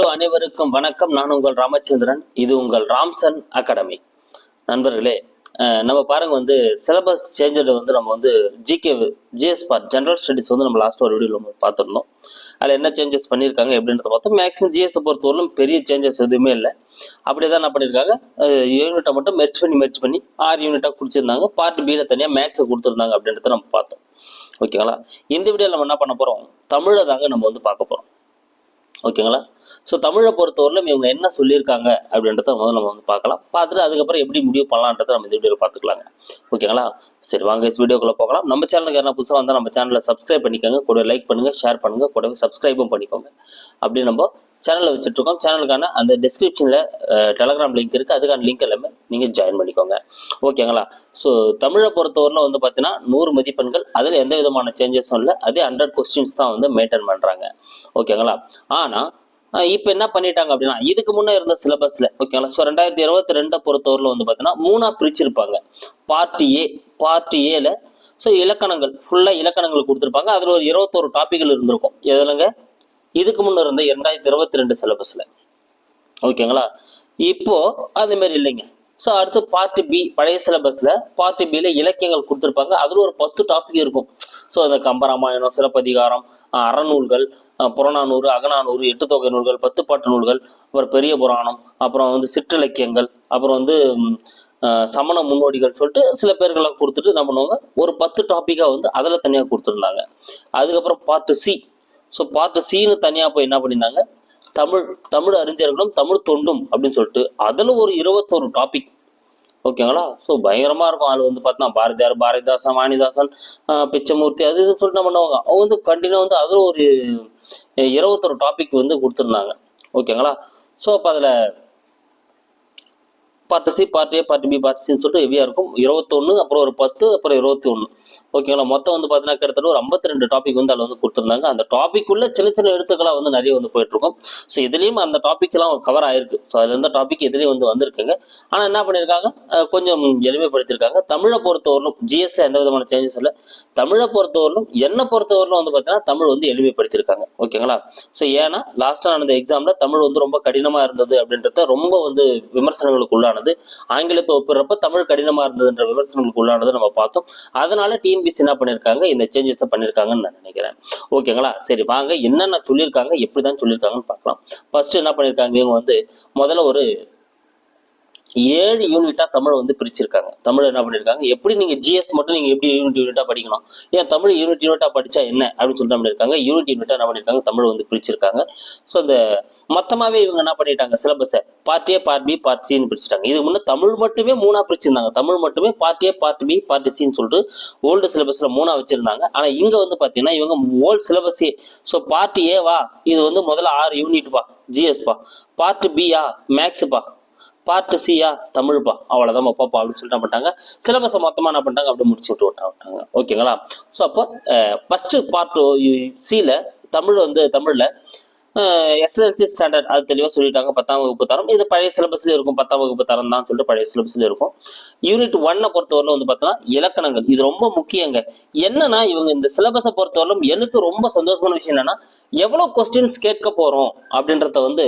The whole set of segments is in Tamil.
ஹலோ அனைவருக்கும் வணக்கம். நான் உங்கள் ராமச்சந்திரன். இது உங்கள் ராம்சன் அகாடமி. நண்பர்களே நம்ம பாருங்க வந்து சிலபஸ் சேஞ்சர் வந்து நம்ம வந்து GK GS part general studies வந்து நம்ம லாஸ்ட் ஒரு வீடியோவில் நம்ம பார்த்துருந்தோம். அதில் என்ன சேஞ்சஸ் பண்ணியிருக்காங்க எப்படின்றத பார்த்தோம் மேக்ஸிமம் ஜிஎஸ் பொறுத்தவரையிலும் பெரிய சேஞ்சஸ் எதுவுமே இல்லை. அப்படியே தான் என்ன பண்ணியிருக்காங்க? யூனிட்டை மட்டும் மெர்ச் பண்ணி மெர்ச் பண்ணி ஆறு யூனிட்டாக குடிச்சிருந்தாங்க. பார்ட் பியில் தனியாக மேக்ஸை கொடுத்துருந்தாங்க அப்படின்றத நம்ம பார்த்தோம். ஓகேங்களா? இந்த வீடியோவில் நம்ம என்ன பண்ண போகிறோம் தமிழை தாங்க நம்ம வந்து பார்க்க போகிறோம் ஓகேங்களா ஸோ தமிழை பொறுத்தவரையிலும் இவங்க என்ன சொல்லியிருக்காங்க அப்படின்றத முதல்ல நம்ம வந்து பார்க்கலாம். பார்த்துட்டு அதுக்கப்புறம் எப்படி முடிவு பண்ணலான்றதை நம்ம இந்த வீடியோவில் பார்த்துக்கலாங்க. ஓகேங்களா சரி வாங்க வீடியோக்குள்ளே போகலாம். நம்ம சேனலுக்கு என்ன புதுசாக வந்தால் நம்ம சேனலை சப்ஸ்கிரைப் பண்ணிக்கோங்க. கூட லைக் பண்ணுங்கள் ஷேர் பண்ணுங்கள் கூடவே சப்ஸ்கிரைபும் பண்ணிக்கோங்க. அப்படி நம்ம சேனலில் வச்சுட்ருக்கோம் சேனலுக்கான அந்த டிஸ்கிரிப்ஷனில் டெலகிராம் லிங்க் இருக்குது அதுக்கான லிங்க் எல்லாமே நீங்கள் ஜாயின் பண்ணிக்கோங்க. ஓகேங்களா ஸோ தமிழை பொறுத்தவரையில் வந்து பார்த்தீங்கன்னா நூறு மதிப்பெண்கள். அதில் எந்த விதமான சேஞ்சஸும் இல்லை. அதே ஹண்ட்ரட் கொஸ்டின்ஸ் தான் வந்து மெயின்டைன் பண்ணுறாங்க ஓகேங்களா ஆனால் இப்போ என்ன பண்ணிட்டாங்க அப்படின்னா இதுக்கு முன்னே இருந்த சிலபஸில் ஓகேங்களா ஸோ ரெண்டாயிரத்தி இருபத்தி ரெண்டை பொறுத்தவரையில் வந்து பார்த்தீங்கன்னா மூணாக பிரிச்சிருப்பாங்க. பார்ட்டி ஏ பார்ட்டி ஏல ஸோ இலக்கணங்கள் ஃபுல்லாக இலக்கணங்கள் கொடுத்துருப்பாங்க. அதில் ஒரு இருபத்தோரு டாப்பிக்கள் இருந்திருக்கும். எதுலங்க? இதுக்கு முன்னே இருந்த இரண்டாயிரத்தி இருபத்தி ரெண்டு சிலபஸில் ஓகேங்களா இப்போ அது மாதிரி இல்லைங்க. ஸோ அடுத்து பார்ட் பி பழைய சிலபஸில் பார்ட் பியில் இலக்கியங்கள் கொடுத்துருப்பாங்க. அதில் ஒரு பத்து டாபிக் இருக்கும். ஸோ அந்த கம்பராமாயணம் சிலப்பதிகாரம் அறநூல்கள் புறநானூறு அகநானூறு எட்டு தொகை நூல்கள் பத்து பாட்டு நூல்கள் அப்புறம் பெரிய புராணம் அப்புறம் வந்து சிற்றிலக்கியங்கள் அப்புறம் வந்து சமண முன்னோடிகள் சொல்லிட்டு சில பேர்களை கொடுத்துட்டு என்ன பண்ணுவாங்க? ஒரு பத்து டாப்பிக்காக வந்து அதில் தனியாக கொடுத்துருந்தாங்க. அதுக்கப்புறம் பார்ட்டு சி ஸோ பார்ட் சீனு தனியாக போய் என்ன பண்ணியிருந்தாங்க? தமிழ் தமிழ் அறிஞர்களும் தமிழ் தொண்டும் அப்படின்னு சொல்லிட்டு அதில் ஒரு இருபத்தொரு டாபிக் ஓகேங்களா? ஸோ பயங்கரமாக இருக்கும். அது வந்து பார்த்தா பாரதியார் பாரதிதாசன் வாணிதாசன் பிச்சமூர்த்தி பிச்சைமூர்த்தி அது இதுன்னு சொல்லிட்டு என்ன பண்ணுவாங்க? அவங்க வந்து கண்டினியூ வந்து அதில் ஒரு இருபத்தொரு டாபிக் வந்து கொடுத்துருந்தாங்க. ஓகேங்களா? ஸோ அப்போ அதில் part C part A part B part சின்னு சொல்லிட்டு ஹெவியாக இருக்கும். இருபத்தொன்று அப்புறம் ஒரு பத்து அப்புறம் இருபத்தி ஒன்று ஓகேங்களா? மொத்தம் வந்து பார்த்தீங்கன்னா கிட்டத்தட்ட ஒரு ஐம்பத்தி ரெண்டு டாபிக் வந்து அதில் வந்து கொடுத்துருந்தாங்க. அந்த டாபிக்குள்ள சின்ன சின்ன எழுத்துக்களாக வந்து நிறைய வந்து போயிட்டுருக்கும். ஸோ இதுலேயும் அந்த டாபிக்லாம் கவர் ஆயிருக்கு. ஸோ அதில் இருந்த டாபிக் இதுலேயும் வந்து வந்திருக்குங்க. ஆனால் என்ன பண்ணியிருக்காங்க கொஞ்சம் எளிமைப்படுத்தியிருக்காங்க. தமிழை பொறுத்தவரையிலும் ஜிஎஸ்ல எந்த விதமான சேஞ்சஸ் இல்லை. தமிழை பொறுத்தவரையிலும் என்னை பொறுத்தவரையிலும் வந்து பார்த்தீங்கன்னா தமிழ் வந்து எளிமைப்படுத்தியிருக்காங்க. ஓகேங்களா? ஸோ ஏன்னா லாஸ்ட்டாக நடந்த எக்ஸாமில் தமிழ் வந்து ரொம்ப கடினமாக இருந்தது அப்படின்றத ரொம்ப வந்து விமர்சனங்களுக்கு உள்ளானது ஆங்கிலத்தை ஒப்பிடுறப்ப தமிழ் கடினமாக இருந்ததுன்ற விமர்சனங்களுக்கு உள்ளானது நம்ம பார்த்தோம். அதனால டிஎன்பிசி என்ன பண்ணியிருக்காங்க இந்த சேஞ்சஸை பண்ணியிருக்காங்கன்னு நான் நினைக்கிறேன். ஓகேங்களா சரி வாங்க. என்னென்ன சொல்லியிருக்காங்க எப்படி தான் சொல்லியிருக்காங்கன்னு பார்க்கலாம். ஃபர்ஸ்ட் என்ன பண்ணியிருக்காங்க இவங்க வந்து முதல்ல ஒரு ஏழு யூனிட்டா தமிழ் வந்து பிரிச்சிருக்காங்க. தமிழ் என்ன பண்ணிருக்காங்க? எப்படி நீங்க ஜிஎஸ் மட்டும் நீங்க எப்படி யூனிட் யூனிட்டா படிக்கணும்? ஏன் தமிழ் யூனிட் யூனிட்டா படிச்சா என்ன? அப்படின்னு சொல்லிட்டு பண்ணிருக்காங்க? யூனிட் யூனிட்டா என்ன பண்ணிருக்காங்க? தமிழ் வந்து பிரிச்சிருக்காங்க. ஸோ அந்த மொத்தமாவே இவங்க என்ன பண்ணிட்டாங்க? சிலபஸை part A part B part சின்னு பிரிச்சுட்டாங்க. இது முன்னே தமிழ் மட்டுமே மூணா பிரிச்சிருந்தாங்க. தமிழ் மட்டுமே part A part B part சின்னு சொல்லிட்டு ஓல்டு சிலபஸ்ல மூணா வச்சிருந்தாங்க. ஆனா இங்க வந்து பாத்தீங்கன்னா இவங்க ஓல்டு சிலபஸே ஸோ பார்ட் ஏவா இது வந்து முதல்ல ஆறு யூனிட் பா. ஜிஎஸ்பா பார்ட் பியா மேக்ஸ் பா. பார்ட் சியா தமிழ்ப்பா அவ்வளோதான் பாப்பா அப்படின்னு சொல்லிட்டு மாட்டாங்க பண்ணிட்டாங்க? சிலபஸை மொத்தமாக என்ன பண்ணிட்டாங்க? அப்படி முடிச்சு விட்டு விட்டாங்க ஓகேங்களா ஸோ அப்போ ஃபஸ்ட்டு பார்ட் சியில் தமிழ் வந்து தமிழில் எஸ்எல்சி ஸ்டாண்டர்ட் அது தெளிவாக சொல்லிட்டாங்க. பத்தாம் வகுப்பு தரம். இது பழைய சிலபஸ்ல இருக்கும். பத்தாம் வகுப்பு தரம் தான் சொல்லிட்டு பழைய சிலபஸ்ல இருக்கும். யூனிட் ஒன்னை பொறுத்தவரையிலும் வந்து பார்த்தோன்னா இலக்கணங்கள். இது ரொம்ப முக்கியங்க. என்னன்னா இவங்க இந்த சிலபஸை பொறுத்தவரையிலும் எனக்கு ரொம்ப சந்தோஷமான விஷயம் என்னன்னா எவ்வளோ கொஸ்டின்ஸ் கேட்க போகிறோம் அப்படின்றத வந்து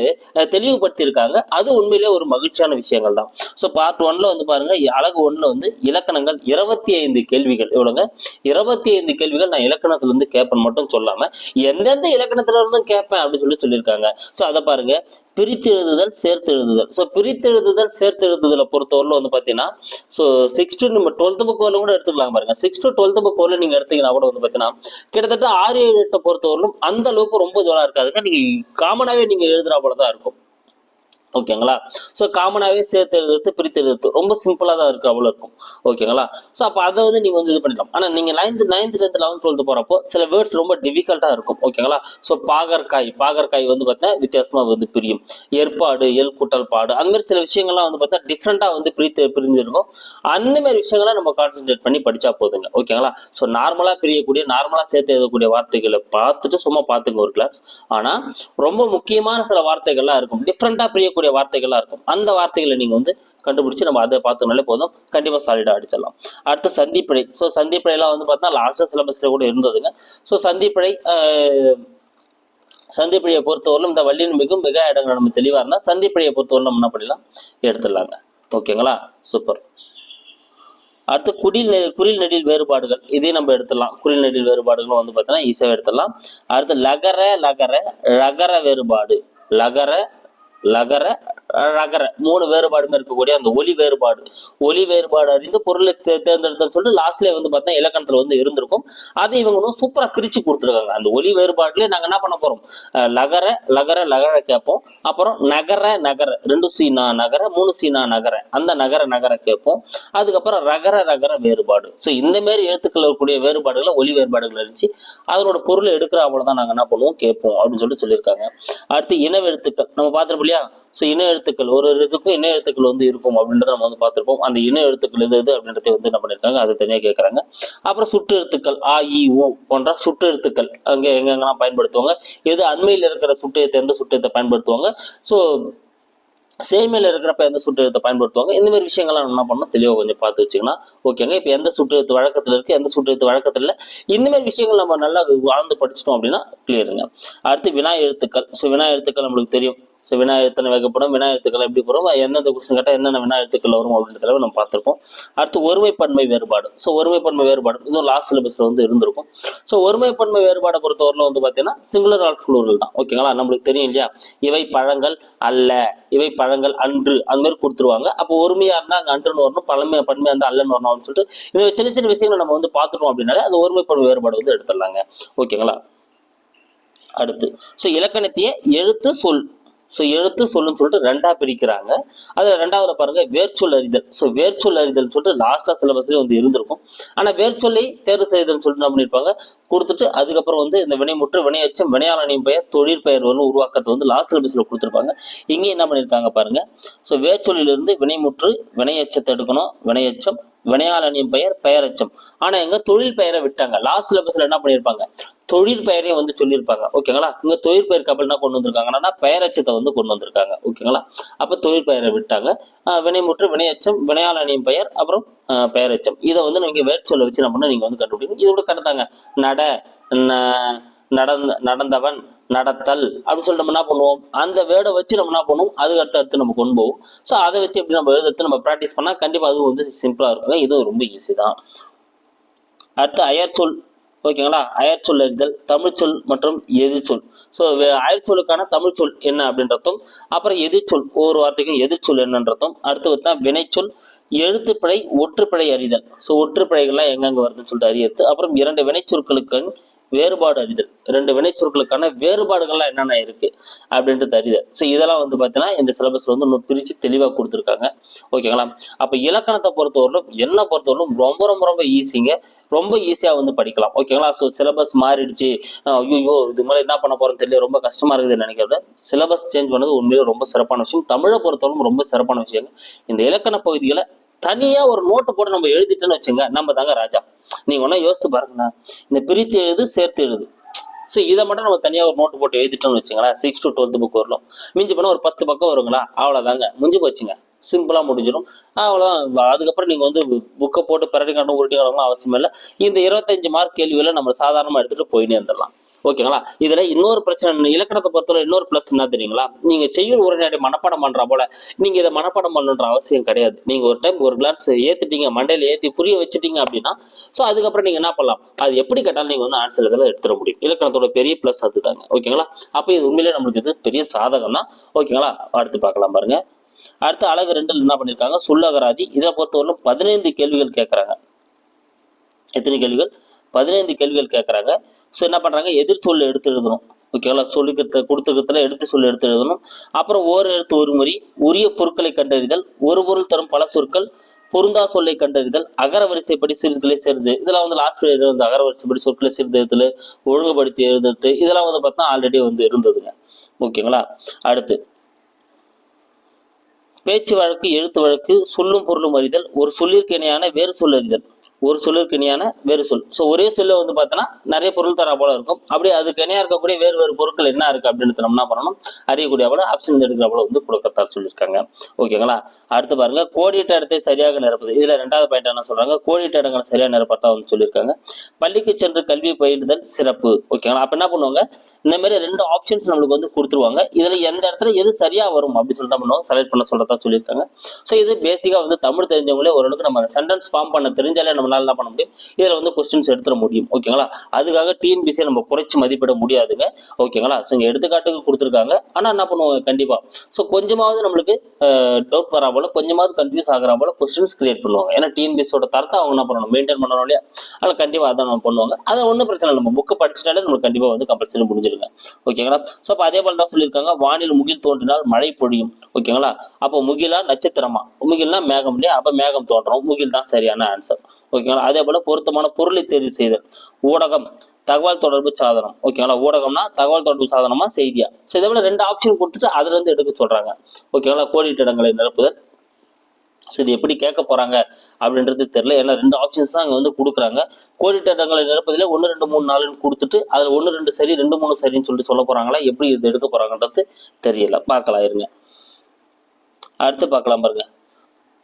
தெளிவுபடுத்தியிருக்காங்க. அது உண்மையிலே ஒரு மகிழ்ச்சியான விஷயங்கள் தான். ஸோ பார்ட் ஒன்ல வந்து பாருங்க அழகு ஒன்ல வந்து இலக்கணங்கள் இருபத்தி ஐந்து கேள்விகள். இவ்வளோங்க இருபத்தி ஐந்து கேள்விகள் நான் இலக்கணத்துலேருந்து கேட்பேன் மட்டும் சொல்லாமல் எந்தெந்த இலக்கணத்துல இருந்தும் கேட்பேன் அப்படின்னு சொல்லி சொல்லியிருக்காங்க. ஸோ அதை பாருங்க. பிரித்து எழுதுதல் சேர்த்து எழுதுதல் ஸோ பிரித்து எழுதுதல் சேர்த்து எழுதுதலை பொறுத்தவரையில் வந்து பார்த்தீங்கன்னா ஸோ சிக்ஸ் டு நம்ம டுவெல்த் புக் வரல கூட எடுத்துக்கலாம் பாருங்க. சிக்ஸ் டு டுவெல்த் புக் வரல நீங்கள் எடுத்தீங்கன்னா கூட வந்து பார்த்தீங்கன்னா கிட்டத்தட்ட ஆறு ஏழு எட்டை பொறுத்தவரையிலும் அந்த அளவுக்கு ரொம்ப இதுவாக இருக்காதுங்க. நீங்கள் காமனாகவே நீங்கள் எழுதுகிற போல தான் இருக்கும். ஓகேங்களா ஸோ காமனாகவே சேர்த்து எழுதுறது பிரித்து எழுதுறது ரொம்ப சிம்பிளாக தான் இருக்கு அவ்வளோ இருக்கும். ஓகேங்களா ஸோ அப்போ அதை வந்து நீங்கள் வந்து இது பண்ணிடலாம் ஆனால் நீங்கள் நைன்த்து நைன்த்துலேருந்து லெவன்த் டுவெல்த்து போகிறப்போ சில வேர்ட்ஸ் ரொம்ப டிஃபிகல்ட்டாக இருக்கும். ஓகேங்களா ஸோ பாகற்காய் பாகற்காய் வந்து பார்த்தீங்கன்னா வித்தியாசமாக வந்து பிரியும். ஏற்பாடு எல் கூட்டல் பாடு அந்த மாதிரி சில விஷயங்கள்லாம் வந்து பார்த்தீங்கன்னா டிஃப்ரெண்ட்டாக வந்து பிரித்து பிரிஞ்சிருக்கும். அந்த மாதிரி விஷயங்களை நம்ம கான்சென்ட்ரேட் பண்ணி படிச்சா போதுங்க. ஓகேங்களா ஸோ நார்மலாக பிரியக்கூடிய நார்மலாக சேர்த்து எழுதக்கூடிய வார்த்தைகளை பார்த்துட்டு சும்மா பார்த்துங்க ஒரு கிளாஸ் ஆனால் ரொம்ப முக்கியமான சில வார்த்தைகள்லாம் இருக்கும். டிஃப்ரெண்ட்டாக பிரியக்கூடிய வார்த்தைகள்லாம் இருக்கும். அந்த வார்த்தைகளை நீங்கள் வந்து கண்டுபிடிச்சி நம்ம அதை பார்த்தோம்னாலே போதும். கண்டிப்பாக சாலிடாக அடிச்சிடலாம். அடுத்து சந்திப்பிழை. ஸோ சந்திப்பிழைலாம் வந்து பார்த்தீங்கன்னா லாஸ்ட் சிலபஸில் கூட இருந்ததுங்க. ஸோ சந்திப்பிழை சந்திப்பிழையை பொறுத்தவரையிலும் இந்த வள்ளியின் மிகவும் மிக இடங்கள் நம்ம தெளிவாக இருந்தால் சந்திப்பிழையை பொறுத்தவரை நம்ம என்ன பண்ணலாம் எடுத்துடலாங்க. ஓகேங்களா? சூப்பர் அடுத்து குடில் குறில் நெடில் வேறுபாடுகள். இதையும் நம்ம எடுத்துடலாம். குறில் நெடில் வேறுபாடுகளும் வந்து பார்த்தீங்கன்னா ஈஸியாக எடுத்துடலாம். அடுத்து லகர லகர ரகர வேறுபாடு. லகர லகர ரகர மூணு வேறுபாடுமே இருக்கக்கூடிய அந்த ஒலி வேறுபாடு. ஒலி வேறுபாடு அறிந்து பொருளை தேர்ந்தெடுத்தன்னு சொல்லிட்டு லாஸ்ட்ல வந்து பார்த்தா இலக்கணத்துல வந்து இருந்திருக்கும். அதை இவங்க சூப்பராக சூப்பரா பிரிச்சு கொடுத்துருக்காங்க. அந்த ஒலி வேறுபாடுலயே நாங்க என்ன பண்ண போறோம்? லகர லகர லகர கேட்போம். அப்புறம் நகர நகர. ரெண்டு சீனா நகர மூணு சீனா நகர. அந்த நகர நகர கேட்போம். அதுக்கப்புறம் ரகர ரகர வேறுபாடு. ஸோ இந்த மாதிரி எழுத்துக்கள் இருக்கக்கூடிய வேறுபாடுகளை ஒலி வேறுபாடுகள் இருந்துச்சு அதனோட பொருளை எடுக்கிற தான் நாங்கள் என்ன பண்ணுவோம்? கேட்போம் அப்படின்னு சொல்லிட்டு சொல்லியிருக்காங்க. அடுத்து இன எழுத்துக்கள். நம்ம பார்த்துருப்போம் இல்லையா? ஸோ இன எழுத்து எழுத்துக்கள் ஒரு எழுத்துக்கும் இதுக்கும் எழுத்துக்கள் வந்து இருக்கும் அப்படின்றத நம்ம வந்து பார்த்துருப்போம். அந்த இணைய எழுத்துக்கள் எது எது அப்படின்றத வந்து என்ன பண்ணியிருக்காங்க அதை தனியாக கேட்குறாங்க அப்புறம் சுற்று எழுத்துக்கள் ஆ இ உ போன்ற சுற்று எழுத்துக்கள் அங்கே எங்கெங்கெல்லாம் பயன்படுத்துவாங்க எது அண்மையில் இருக்கிற சுட்டயத்தை எந்த சுட்டயத்தை பயன்படுத்துவாங்க. ஸோ சேமியில் இருக்கிறப்ப எந்த சுற்றெழுத்தை பயன்படுத்துவாங்க இந்த மாதிரி விஷயங்கள்லாம் என்ன பண்ணணும் தெளிவாக கொஞ்சம் பார்த்து வச்சுக்கணும். ஓகேங்க இப்போ எந்த சுற்றெழுத்து வழக்கத்தில் இருக்குது எந்த சுற்றெழுத்து வழக்கத்தில் இல்லை. இந்த மாதிரி விஷயங்கள் நம்ம நல்லா வாழ்ந்து படிச்சிட்டோம் அப்படின்னா கிளியருங்க அடுத்து வினா எழுத்துக்கள். ஸோ வினா எழுத்துக்கள் நம்மளுக்கு தெரியும். ஸோ வினா எழுத்தனை வகைப்படும் வினா எழுத்துக்கள் எப்படி வரும் எந்தெந்த கொஸ்டின் கேட்டால் என்னென்ன வினா எழுத்துக்கள் வரும் அப்படின்றத நம்ம பார்த்துருப்போம். அடுத்து ஒருமைப்பன்மை வேறுபாடு. ஸோ ஒருமைப்பன்மை வேறுபாடு இதுவும் லாஸ்ட் சிலபஸில் வந்து இருந்திருக்கும். ஸோ ஒருமைப்பன்மை வேறுபாடை பொறுத்தவரையில் வந்து பார்த்தீங்கன்னா சிங்குலர் ஆட்குழுவர்கள் தான். ஓகேங்களா நம்மளுக்கு தெரியும் இல்லையா? இவை பழங்கள் அல்ல. இவை பழங்கள் அன்று. அந்த மாதிரி கொடுத்துருவாங்க. அப்போ ஒருமையாக இருந்தால் அங்கே அன்றுன்னு வரணும். பழமை பன்மையாக இருந்தால் அல்லன்னு வரணும் அப்படின்னு சொல்லிட்டு இந்த சின்ன சின்ன விஷயங்களை நம்ம வந்து பார்த்துட்டோம் அப்படின்னாலே அது ஒருமைப்பன்மை வேறுபாடு வந்து எடுத்துடலாங்க. ஓகேங்களா அடுத்து. ஸோ இலக்கணத்தையே எழுத்து சொல். ஸோ எழுத்து சொல்லுன்னு சொல்லிட்டு ரெண்டாக பிரிக்கிறாங்க. அதில் ரெண்டாவதுல பாருங்க வேர்ச்சொல் அறிதல். ஸோ வேர்ச்சொல் அறிதல் சொல்லிட்டு லாஸ்ட்டாக சிலபஸ்லேயே வந்து இருந்திருக்கும் ஆனால் வேர்ச்சொல்லை தேர்வு செய்தல்னு சொல்லிட்டு என்ன பண்ணியிருப்பாங்க கொடுத்துட்டு அதுக்கப்புறம் வந்து இந்த வினைமுற்று வினையச்சம் வினையாளனின் பெயர் தொழிற்பெயர் வந்து உருவாக்கத்தை வந்து லாஸ்ட் சிலபஸில் கொடுத்துருப்பாங்க. இங்கே என்ன பண்ணியிருக்காங்க பாருங்க. ஸோ வேர்ச்சொல்லிலிருந்து வினைமுற்று வினையச்சத்தை எடுக்கணும். வினையச்சம் வினையாளனின் பெயர் பெயரச்சம். ஆனா எங்க தொழில் பெயரை விட்டாங்க. லாஸ்ட் சிலபஸ்ல என்ன பண்ணியிருப்பாங்க? தொழில் பெயரையும் வந்து சொல்லியிருப்பாங்க. ஓகேங்களா இங்க தொழில் பெயர் கப்பல் என்ன கொண்டு வந்திருக்காங்கன்னா பெயரச்சத்தை வந்து கொண்டு வந்திருக்காங்க. ஓகேங்களா அப்ப தொழில் பெயரை விட்டாங்க. ஆஹ் வினைமுற்று வினையச்சம் வினையாளனின் பெயர் அப்புறம் பெயரச்சம். இதை வந்து நீங்க வேர்ச்சொல்ல வச்சு நம்ம நீங்க வந்து கண்டுபிடிக்கணும்? இதோட கடத்தாங்க நட ந- நடந்த நடந்தவன் நடத்தல் அப்படின்னு சொல்லிட்டு நம்ம என்ன பண்ணுவோம்? அந்த வேர்டை வச்சு நம்ம என்ன பண்ணுவோம்? அதுக்கு அடுத்து அடுத்து நம்ம கொண்டு போவோம். ஸோ அதை வச்சு எப்படி நம்ம எழுதுறது நம்ம ப்ராக்டிஸ் பண்ணால் கண்டிப்பாக அதுவும் வந்து சிம்பிளாக இருக்கும். இதுவும் ரொம்ப ஈஸி தான். அடுத்து அயற்சொல் ஓகேங்களா அயற்சொல் அறிதல் தமிழ்ச்சொல் மற்றும் எதிர்ச்சொல் ஸோ அயற்சொல்லுக்கான தமிழ்ச்சொல் என்ன அப்படின்றதும் அப்புறம் எதிர்ச்சொல் ஒவ்வொரு வார்த்தைக்கும் எதிர்ச்சொல் என்னன்றதும் அடுத்து பார்த்தா வினைச்சொல் எழுத்துப்பிழை ஒற்றுப்பிழை அறிதல். ஸோ ஒற்றுப்பிழைகள்லாம் எங்கெங்கே வருதுன்னு சொல்லிட்டு அறியறது. அப்புறம் இரண்டு வினைச்சொற்களுக்கு வேறுபாடு அறிதல். ரெண்டு வினைச்சொற்களுக்கான வேறுபாடுகள்லாம் என்னென்ன இருக்கு அப்படின்றது அறிதல். ஸோ இதெல்லாம் வந்து பார்த்தீங்கன்னா இந்த சிலபஸ்ல வந்து இன்னும் பிரித்து தெளிவாக கொடுத்துருக்காங்க. ஓகேங்களா அப்போ இலக்கணத்தை பொறுத்தவரையிலும் என்ன பொறுத்தவரையிலும் ரொம்ப ரொம்ப ரொம்ப ஈஸிங்க ரொம்ப ஈஸியாக வந்து படிக்கலாம். ஓகேங்களா ஸோ சிலபஸ் மாறிடுச்சு. ஐயோ இது மாதிரி என்ன பண்ண போறோம்னு தெரியல. ரொம்ப கஷ்டமாக இருக்குதுன்னு நினைக்கிறத சிலபஸ் சேஞ்ச் பண்ணது உண்மையிலே ரொம்ப சிறப்பான விஷயம். தமிழை பொறுத்தவரைக்கும் ரொம்ப சிறப்பான விஷயங்க. இந்த இலக்கண பகுதிகளை தனியா ஒரு நோட்டு போட்டு நம்ம எழுதிட்டோன்னு வச்சுங்க நம்ம தாங்க ராஜா. நீங்க ஒன்றா யோசித்து பாருங்கண்ணா. இந்த பிரித்து எழுது சேர்த்து எழுது. ஸோ இதை மட்டும் நம்ம தனியாக ஒரு நோட்டு போட்டு எழுதிட்டோம்னு வச்சுங்களேன் சிக்ஸ் டு டுவெல்த் புக் வரலாம் மிஞ்சி போனால் ஒரு பத்து பக்கம் வருங்களா? அவ்வளோதாங்க முடிஞ்சு போச்சுங்க. சிம்பிளாக முடிஞ்சிடும். அவ்வளோதான் அதுக்கப்புறம் நீங்கள் வந்து புக்கை போட்டு பிறகு காட்டும் உருட்டி காட்டணும் அவசியம் இல்லை. இந்த இருபத்தஞ்சு மார்க் கேள்வியில் நம்ம சாதாரணமாக எடுத்துகிட்டு போயினே இருந்துடலாம். ஓகேங்களா? இதுல இன்னொரு பிரச்சனை இலக்கணத்தை பொறுத்தவரை இன்னொரு பிளஸ் என்ன தெரியுங்களா? நீங்க செய்யுள் உரைநடை மனப்பாடம் பண்ற போல நீங்க இதை மனப்பாடம் பண்ணணுன்ற அவசியம் கிடையாது. நீங்க ஒரு டைம் ஒரு கிளாஸ் ஏத்துட்டீங்க மண்டையில ஏத்தி புரிய வச்சுட்டீங்க அப்படின்னா ஸோ அதுக்கப்புறம் நீங்க என்ன பண்ணலாம்? அது எப்படி கேட்டாலும் நீங்க வந்து ஆன்சர் இதெல்லாம் எடுத்துட முடியும். இலக்கணத்தோட பெரிய பிளஸ் அதுதாங்க. ஓகேங்களா? அப்போ இது உண்மையிலே நம்மளுக்கு இது பெரிய சாதகம் தான். ஓகேங்களா? அடுத்து பார்க்கலாம் பாருங்க. அடுத்து அழகு ரெண்டில் என்ன பண்ணியிருக்காங்க சொல்லகராதி. இதை பொறுத்தவரையிலும் பதினைந்து கேள்விகள் கேட்குறாங்க எத்தனை கேள்விகள்? பதினைந்து கேள்விகள் கேட்குறாங்க ஸோ என்ன பண்ணுறாங்க எதிர் சொல் எடுத்து எழுதணும். ஓகேங்களா சொல்லிக்கிறத கொடுத்துக்கிறதுல எடுத்து சொல்லி எடுத்து எழுதணும். அப்புறம் ஓர் எழுத்து ஒரு முறை உரிய பொருட்களை கண்டறிதல் ஒரு பொருள் தரும் பல சொற்கள் பொருந்தா சொல்லை கண்டறிதல் அகர வரிசைப்படி சிறுகளை சேர்ந்து இதெல்லாம் வந்து லாஸ்ட் வந்து அகர வரிசைப்படி சொற்களை சீர்திருத்தல் ஒழுங்குபடுத்தி எழுதுறது இதெல்லாம் வந்து பார்த்தா ஆல்ரெடி வந்து இருந்ததுங்க. ஓகேங்களா அடுத்து பேச்சு வழக்கு எழுத்து வழக்கு சொல்லும் பொருளும் அறிதல் ஒரு சொல்லிற்கு இணையான வேறு சொல் அறிதல். ஒரு சொல்லுக்கு இணையான வேறு சொல். ஸோ ஒரே சொல்ல வந்து பார்த்தோன்னா நிறைய பொருள் தரா போல இருக்கும். அப்படியே அதுக்கு இணையாக இருக்கக்கூடிய வேறு வேறு பொருட்கள் என்ன இருக்கு அப்படின்னு நம்ம என்ன பண்ணணும்? அறியக்கூடிய போல ஆப்ஷன் எடுக்கிற போல வந்து கொடுக்கத்தான் சொல்லியிருக்காங்க. ஓகேங்களா அடுத்து பாருங்க கோடிட்ட இடத்தை சரியாக நிரப்புது இதுல ரெண்டாவது பாயிண்ட் என்ன சொல்றாங்க? கோடிட்ட இடங்களை சரியாக நிரப்பத்தா வந்து சொல்லியிருக்காங்க. பள்ளிக்கு சென்று கல்வி பயிலுதல் சிறப்பு. ஓகேங்களா அப்ப என்ன பண்ணுவாங்க? இந்த மாதிரி ரெண்டு ஆப்ஷன்ஸ் நம்மளுக்கு வந்து கொடுத்துருவாங்க. இதுல எந்த இடத்துல எது சரியா வரும் அப்படின்னு சொல்லிட்டு என்ன பண்ணுவாங்க? செலக்ட் பண்ண சொல்றதா சொல்லியிருக்காங்க. ஸோ இது பேசிக்கா வந்து தமிழ் தெரிஞ்சவங்களே ஓரளவுக்கு நம்ம சென்டென்ஸ் ஃபார்ம் பண்ண தெரிஞ்சாலே நம்ம நம்மளால என்ன பண்ண முடியும்? இதுல வந்து கொஸ்டின்ஸ் எடுத்துட முடியும். ஓகேங்களா அதுக்காக டிஎன்பிசியை நம்ம குறைச்சி மதிப்பிட முடியாதுங்க. ஓகேங்களா ஸோ இங்கே எடுத்துக்காட்டுக்கு கொடுத்துருக்காங்க. ஆனா என்ன பண்ணுவாங்க? கண்டிப்பா. ஸோ கொஞ்சமாவது நம்மளுக்கு டவுட் வரா போல கொஞ்சமாவது கன்ஃபியூஸ் ஆகிற போல கொஸ்டின்ஸ் கிரியேட் பண்ணுவாங்க. ஏன்னா டிஎன்பிசியோட தரத்தை அவங்க என்ன பண்ணணும்? மெயின்டைன் பண்ணணும் இல்லையா? அதில் கண்டிப்பாக அதான் நம்ம பண்ணுவாங்க. அது ஒன்றும் பிரச்சனை இல்லை. நம்ம புக்கு படிச்சிட்டாலே நம்மளுக்கு கண்டிப்பாக வந்து கம்பல்சரி முடிஞ்சிருங்க. ஓகேங்களா ஸோ அப்போ அதே போல தான் சொல்லியிருக்காங்க. வானில் முகில் தோன்றினால் மழை பொழியும். ஓகேங்களா அப்போ முகிலா நட்சத்திரமா? முகில்னா மேகம் இல்லையா? அப்போ மேகம் தோன்றும் முகில் தான் சரியான ஆன்சர் ஓகேங்களா? அதே போல் பொருத்தமான பொருளை தேர்வு செய்தல். ஊடகம் தகவல் தொடர்பு சாதனம். ஓகேங்களா? ஊடகம்னா தகவல் தொடர்பு சாதனமா செய்தியா? ஸோ இதே போல ரெண்டு ஆப்ஷன் கொடுத்துட்டு அதுல இருந்து எடுக்க சொல்றாங்க. ஓகேங்களா? கோடிட்டிடங்களை நிரப்புதல். ஸோ இது எப்படி கேட்க போறாங்க அப்படின்றது தெரியல. ஏன்னா ரெண்டு ஆப்ஷன்ஸ் தான் அங்கே வந்து கொடுக்குறாங்க. கோடிட்ட இடங்களை நிரப்பதில் ஒன்று ரெண்டு மூணு நாலுன்னு கொடுத்துட்டு அதில் ஒன்று ரெண்டு சரி ரெண்டு மூணு சரின்னு சொல்லிட்டு சொல்ல போறாங்களா? எப்படி இது எடுக்க போறாங்கன்றது தெரியல. பார்க்கலாம் இருங்க. அடுத்து பார்க்கலாம் பாருங்க.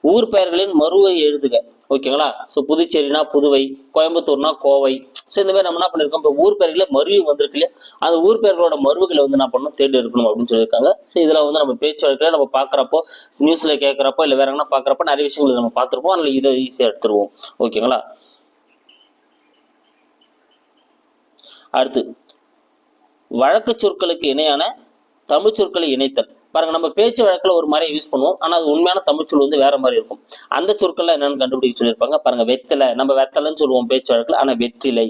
ஊர் பெயர்களின் மறுவை எழுதுக. ஓகேங்களா? ஸோ புதுச்சேரினா புதுவை கோயம்புத்தூர்னா கோவை. ஸோ இந்த மாதிரி நம்ம என்ன பண்ணிருக்கோம்? இப்போ ஊர் பெயர்களே மருவி வந்திருக்கு இல்லையா? அந்த ஊர் பெயர்களோட மருவுகளை வந்து என்ன பண்ணணும்? தேடி இருக்கணும் அப்படின்னு சொல்லியிருக்காங்க. ஸோ இதில் வந்து நம்ம பேச்சு வழக்கில் நம்ம பார்க்குறப்போ நியூஸில் கேட்குறப்போ இல்லை வேற எங்கன்னா பார்க்குறப்போ நிறைய விஷயங்களை நம்ம பார்த்துருப்போம். அதில் இதை ஈஸியாக எடுத்துருவோம். ஓகேங்களா? அடுத்து வழக்கு சொற்களுக்கு இணையான தமிழ் சொற்களை இணைத்தல். பாருங்க நம்ம பேச்சு வழக்கில் ஒரு மாதிரி யூஸ் பண்ணுவோம். ஆனால் அது உண்மையான தமிழ் சொல் வந்து வேற மாதிரி இருக்கும். அந்த சொற்கள்லாம் என்னன்னு கண்டுபிடிக்க சொல்லியிருப்பாங்க. பாருங்க வெத்தலை நம்ம வெத்தலைன்னு சொல்லுவோம் பேச்சு வழக்கில். ஆனால் வெற்றிலை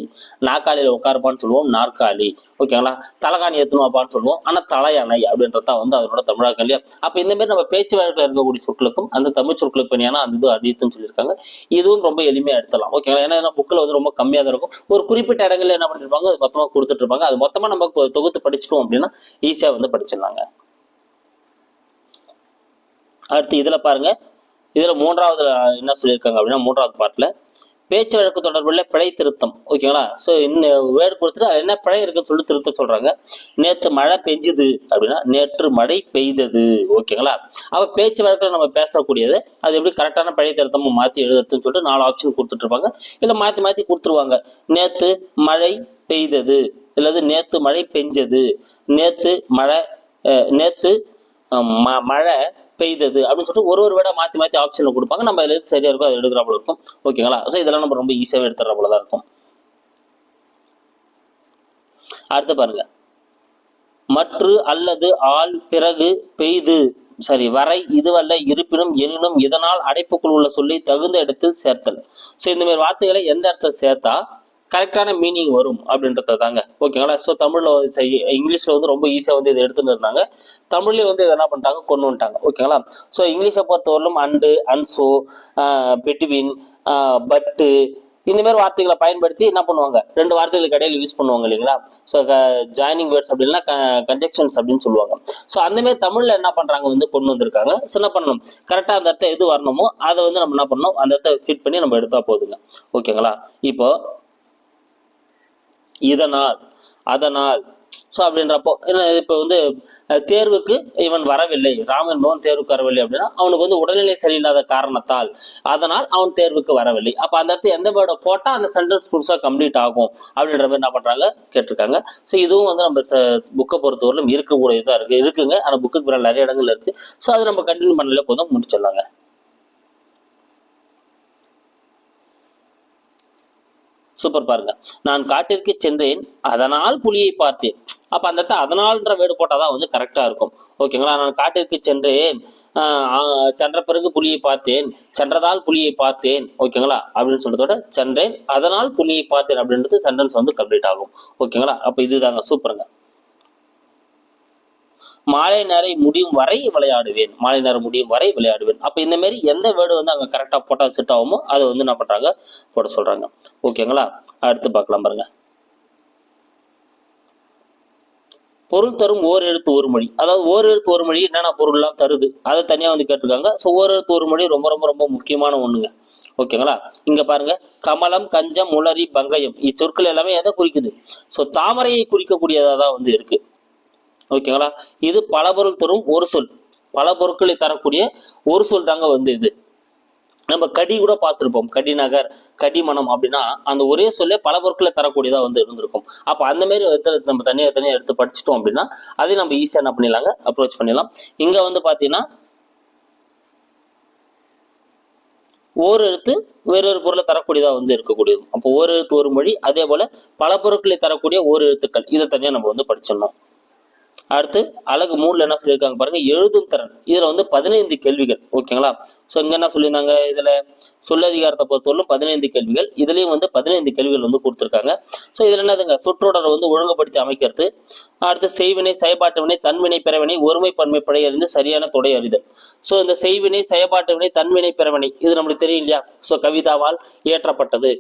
நாற்காலியில் உட்காருப்பான்னு சொல்லுவோம் நாற்காலி. ஓகேங்களா தலகாணி எத்தணுவாப்பான்னு சொல்லுவோம். ஆனால் தலையானை அப்படின்றதான் வந்து அதனோட தமிழாக்கம் இல்லையா? அப்போ இந்த மாதிரி நம்ம பேச்சு வழக்கில் இருக்கக்கூடிய சொற்களுக்கும் அந்த தமிழ் சொற்களுக்கு பணியான அந்த இது அடித்துன்னு சொல்லியிருக்காங்க. இதுவும் ரொம்ப எளிமையாக எடுத்தலாம் ஓகேங்களா ஏன்னா புக்கில் வந்து ரொம்ப கம்மியாக தான் இருக்கும். ஒரு குறிப்பிட்ட இடங்களில் என்ன பண்ணிருப்பாங்க? அது மொத்தமாக கொடுத்துட்டு இருப்பாங்க. அது மொத்தமாக நம்ம தொகுத்து படிச்சிட்டோம் அப்படின்னா ஈஸியாக வந்து படிச்சிடலாங்க. அடுத்து இதில் பாருங்கள் இதில் மூன்றாவது என்ன சொல்லியிருக்காங்க அப்படின்னா மூன்றாவது பாட்டில் பேச்சு வழக்கு தொடர்பில் பிழை திருத்தம். ஓகேங்களா? ஸோ இந்த வேர்டு கொடுத்துட்டு அது என்ன பிழை இருக்குன்னு சொல்லி திருத்த சொல்கிறாங்க நேற்று மழை பெஞ்சுது அப்படின்னா நேற்று மழை பெய்தது. ஓகேங்களா? அப்போ பேச்சு வழக்கில் நம்ம பேசக்கூடியது அது எப்படி கரெக்டான பிழை திருத்தமாக மாற்றி எழுதுறதுன்னு சொல்லிட்டு நாலு ஆப்ஷன் கொடுத்துட்ருப்பாங்க இல்லை மாற்றி மாற்றி கொடுத்துருவாங்க. நேற்று மழை பெய்தது இல்லது நேற்று மழை பெஞ்சது நேற்று மழை நேற்று ம- மழை பெய்தது அப்படின்னு சொல்லிட்டு ஒரு ஒரு விட மாத்தி மாத்தி ஆப்ஷனில் கொடுப்பாங்க. நம்ம அதுல எது சரியாக இருக்கும் அது எடுக்கிற போல இருக்கும் ஓகேங்களா ஸோ இதெல்லாம் நம்ம ரொம்ப ஈஸியாக எடுத்துற போல தான் இருக்கும். அடுத்து பாருங்க. மற்று அல்லது ஆள் பிறகு பெய்து. சரி வரை இதுவல்ல இருப்பினும் எனினும் இதனால் அடைப்புக்குள் உள்ள சொல்லி தகுந்த இடத்தில் சேர்த்தல். ஸோ இந்த மாதிரி வார்த்தைகளை எந்த இடத்துல சேர்த்தா கரெக்டான மீனிங் வரும் அப்படின்றத தாங்க ஓகேங்களா ஸோ தமிழில் இங்கிலீஷில் வந்து ரொம்ப ஈஸியாக வந்து இதை எடுத்துன்னு இருந்தாங்க. தமிழ்லேயே வந்து இதை என்ன பண்ணிட்டாங்க? கொண்டு வந்துட்டாங்க. ஓகேங்களா ஸோ இங்கிலீஷை பொறுத்தவரையிலும் அண்டு அன்சோ பிட்வின் பட்டு இந்த மாதிரி வார்த்தைகளை பயன்படுத்தி என்ன பண்ணுவாங்க? ரெண்டு வார்த்தைகளுக்கு இடையில யூஸ் பண்ணுவாங்க இல்லைங்களா? ஸோ ஜாயினிங் வேர்ட்ஸ் அப்படின்னா கன்ஜெக்ஷன்ஸ் அப்படின்னு சொல்லுவாங்க. ஸோ அந்த மாதிரி என்ன பண்ணுறாங்க வந்து கொண்டு வந்திருக்காங்க. ஸோ என்ன பண்ணணும்? கரெக்டாக அந்த இடத்த எது வரணுமோ அதை வந்து நம்ம என்ன பண்ணணும்? அந்த இடத்த ஃபிட் பண்ணி நம்ம எடுத்தால் போதுங்க. ஓகேங்களா இப்போ இதனால் அதனால். ஸோ அப்படின்றப்போ என்ன இப்போ வந்து தேர்வுக்கு இவன் வரவில்லை. ராம் என்பவன் தேர்வுக்கு வரவில்லை அப்படின்னா அவனுக்கு வந்து உடல்நிலை சரியில்லாத காரணத்தால். அதனால் அவன் தேர்வுக்கு வரவில்லை. அப்போ அந்த இடத்துல எந்த வேர்டை போட்டால் அந்த சென்டென்ஸ் புதுசாக கம்ப்ளீட் ஆகும். அப்படின்ற மாதிரி என்ன பண்ணுறாங்க கேட்டிருக்காங்க. ஸோ இதுவும் வந்து நம்ம புக்கை பொறுத்தவரையிலும் இருக்கக்கூடியதாக இருக்குது இருக்குங்க. ஆனால் புக்குக்கு பிற நிறைய இடங்கள் இருக்குது ஸோ அது நம்ம கண்டினியூ பண்ணல போதும். முடிச்சிடலாங்க. சூப்பர் பாருங்க. நான் காட்டிற்கு சென்றேன் அதனால் புலியை பார்த்தேன். அப்ப அந்த இடத்துல அதனால்ன்ற வேர்டு போட்டாதான் வந்து கரெக்டா இருக்கும். ஓகேங்களா நான் காட்டிற்கு சென்றேன் சென்ற பிறகு புலியை பார்த்தேன் சென்றதால் புலியை பார்த்தேன். ஓகேங்களா அப்படின்னு சொல்றதோட சென்றேன் அதனால் புலியை பார்த்தேன் அப்படின்றது சென்டென்ஸ் வந்து கம்ப்ளீட் ஆகும். ஓகேங்களா அப்ப இதுதாங்க சூப்பருங்க மாலை நேரை முடியும் வரை விளையாடுவேன். மாலை நேரம் முடியும் வரை விளையாடுவேன். அப்போ இந்த மாதிரி எந்த வேர்டு வந்து அங்கே கரெக்டாக போட்டால் செட் ஆகுமோ அதை வந்து என்ன பண்ணுறாங்க போட சொல்கிறாங்க ஓகேங்களா அடுத்து பார்க்கலாம் பாருங்க. பொருள் தரும் ஓர் எழுத்து ஒரு மொழி. அதாவது ஓர் எழுத்து ஒரு மொழி என்னென்ன பொருள்லாம் தருது? அதை தனியாக வந்து கேட்டிருக்காங்க. ஸோ ஓர் எழுத்து ஒரு மொழி ரொம்ப ரொம்ப ரொம்ப முக்கியமான ஒன்றுங்க ஓகேங்களா இங்க பாருங்க. கமலம் கஞ்சம் உளரி பங்கயம். இச்சொற்கள் எல்லாமே எதை குறிக்குது? ஸோ தாமரையை குறிக்கக்கூடியதாக தான் வந்து இருக்கு. ஓகேங்களா? இது பல பொருள் தரும் ஒரு சொல். பல பொருட்களை தரக்கூடிய ஒரு சொல் தாங்க வந்து இது. நம்ம கடி கூட பார்த்துருப்போம். கடிநகர் கடிமணம் அப்படின்னா அந்த ஒரே சொல்லே பல பொருட்களை தரக்கூடியதாக வந்து இருந்திருக்கும். அப்போ அந்த மாதிரி நம்ம தனியாக தனியாக எடுத்து படிச்சிட்டோம் அப்படின்னா அதை நம்ம ஈஸியாக என்ன பண்ணிடலாங்க? அப்ரோச் பண்ணிடலாம். இங்கே வந்து பார்த்தீங்கன்னா ஓர் எழுத்து வேறொரு பொருளை தரக்கூடியதாக வந்து இருக்கக்கூடியது. அப்போ ஒரு எழுத்து ஒரு மொழி அதே போல் பல பொருட்களை தரக்கூடிய ஒரு எழுத்துக்கள். இதை தனியாக நம்ம வந்து படிச்சிடணும். அடுத்து அழகு மூணுல என்ன சொல்லியிருக்காங்க பாருங்க எழுதும் திறன். இதுல வந்து பதினைந்து கேள்விகள் ஓகேங்களா? ஸோ இங்க என்ன சொல்லியிருந்தாங்க? இதுல சொல்லதிகாரத்தை பொறுத்தவரைக்கும் பதினைந்து கேள்விகள். இதுலயும் வந்து பதினைந்து கேள்விகள் வந்து கொடுத்துருக்காங்க. ஸோ இதுல என்னதுங்க சொற்றொடரை வந்து ஒழுங்குபடுத்தி அமைக்கிறது. அடுத்து செய்வினை செயற்பாட்டு வினை தன்வினை பிறவினை ஒருமை பன்மை படை அறிந்து சரியான தொடை அறிதல். ஸோ இந்த செய்வினை செயற்பாட்டுவினை தன்வினை பிறவினை இது நம்மளுக்கு தெரியும் இல்லையா? ஸோ கவிதாவால் இயற்றப்பட்டது.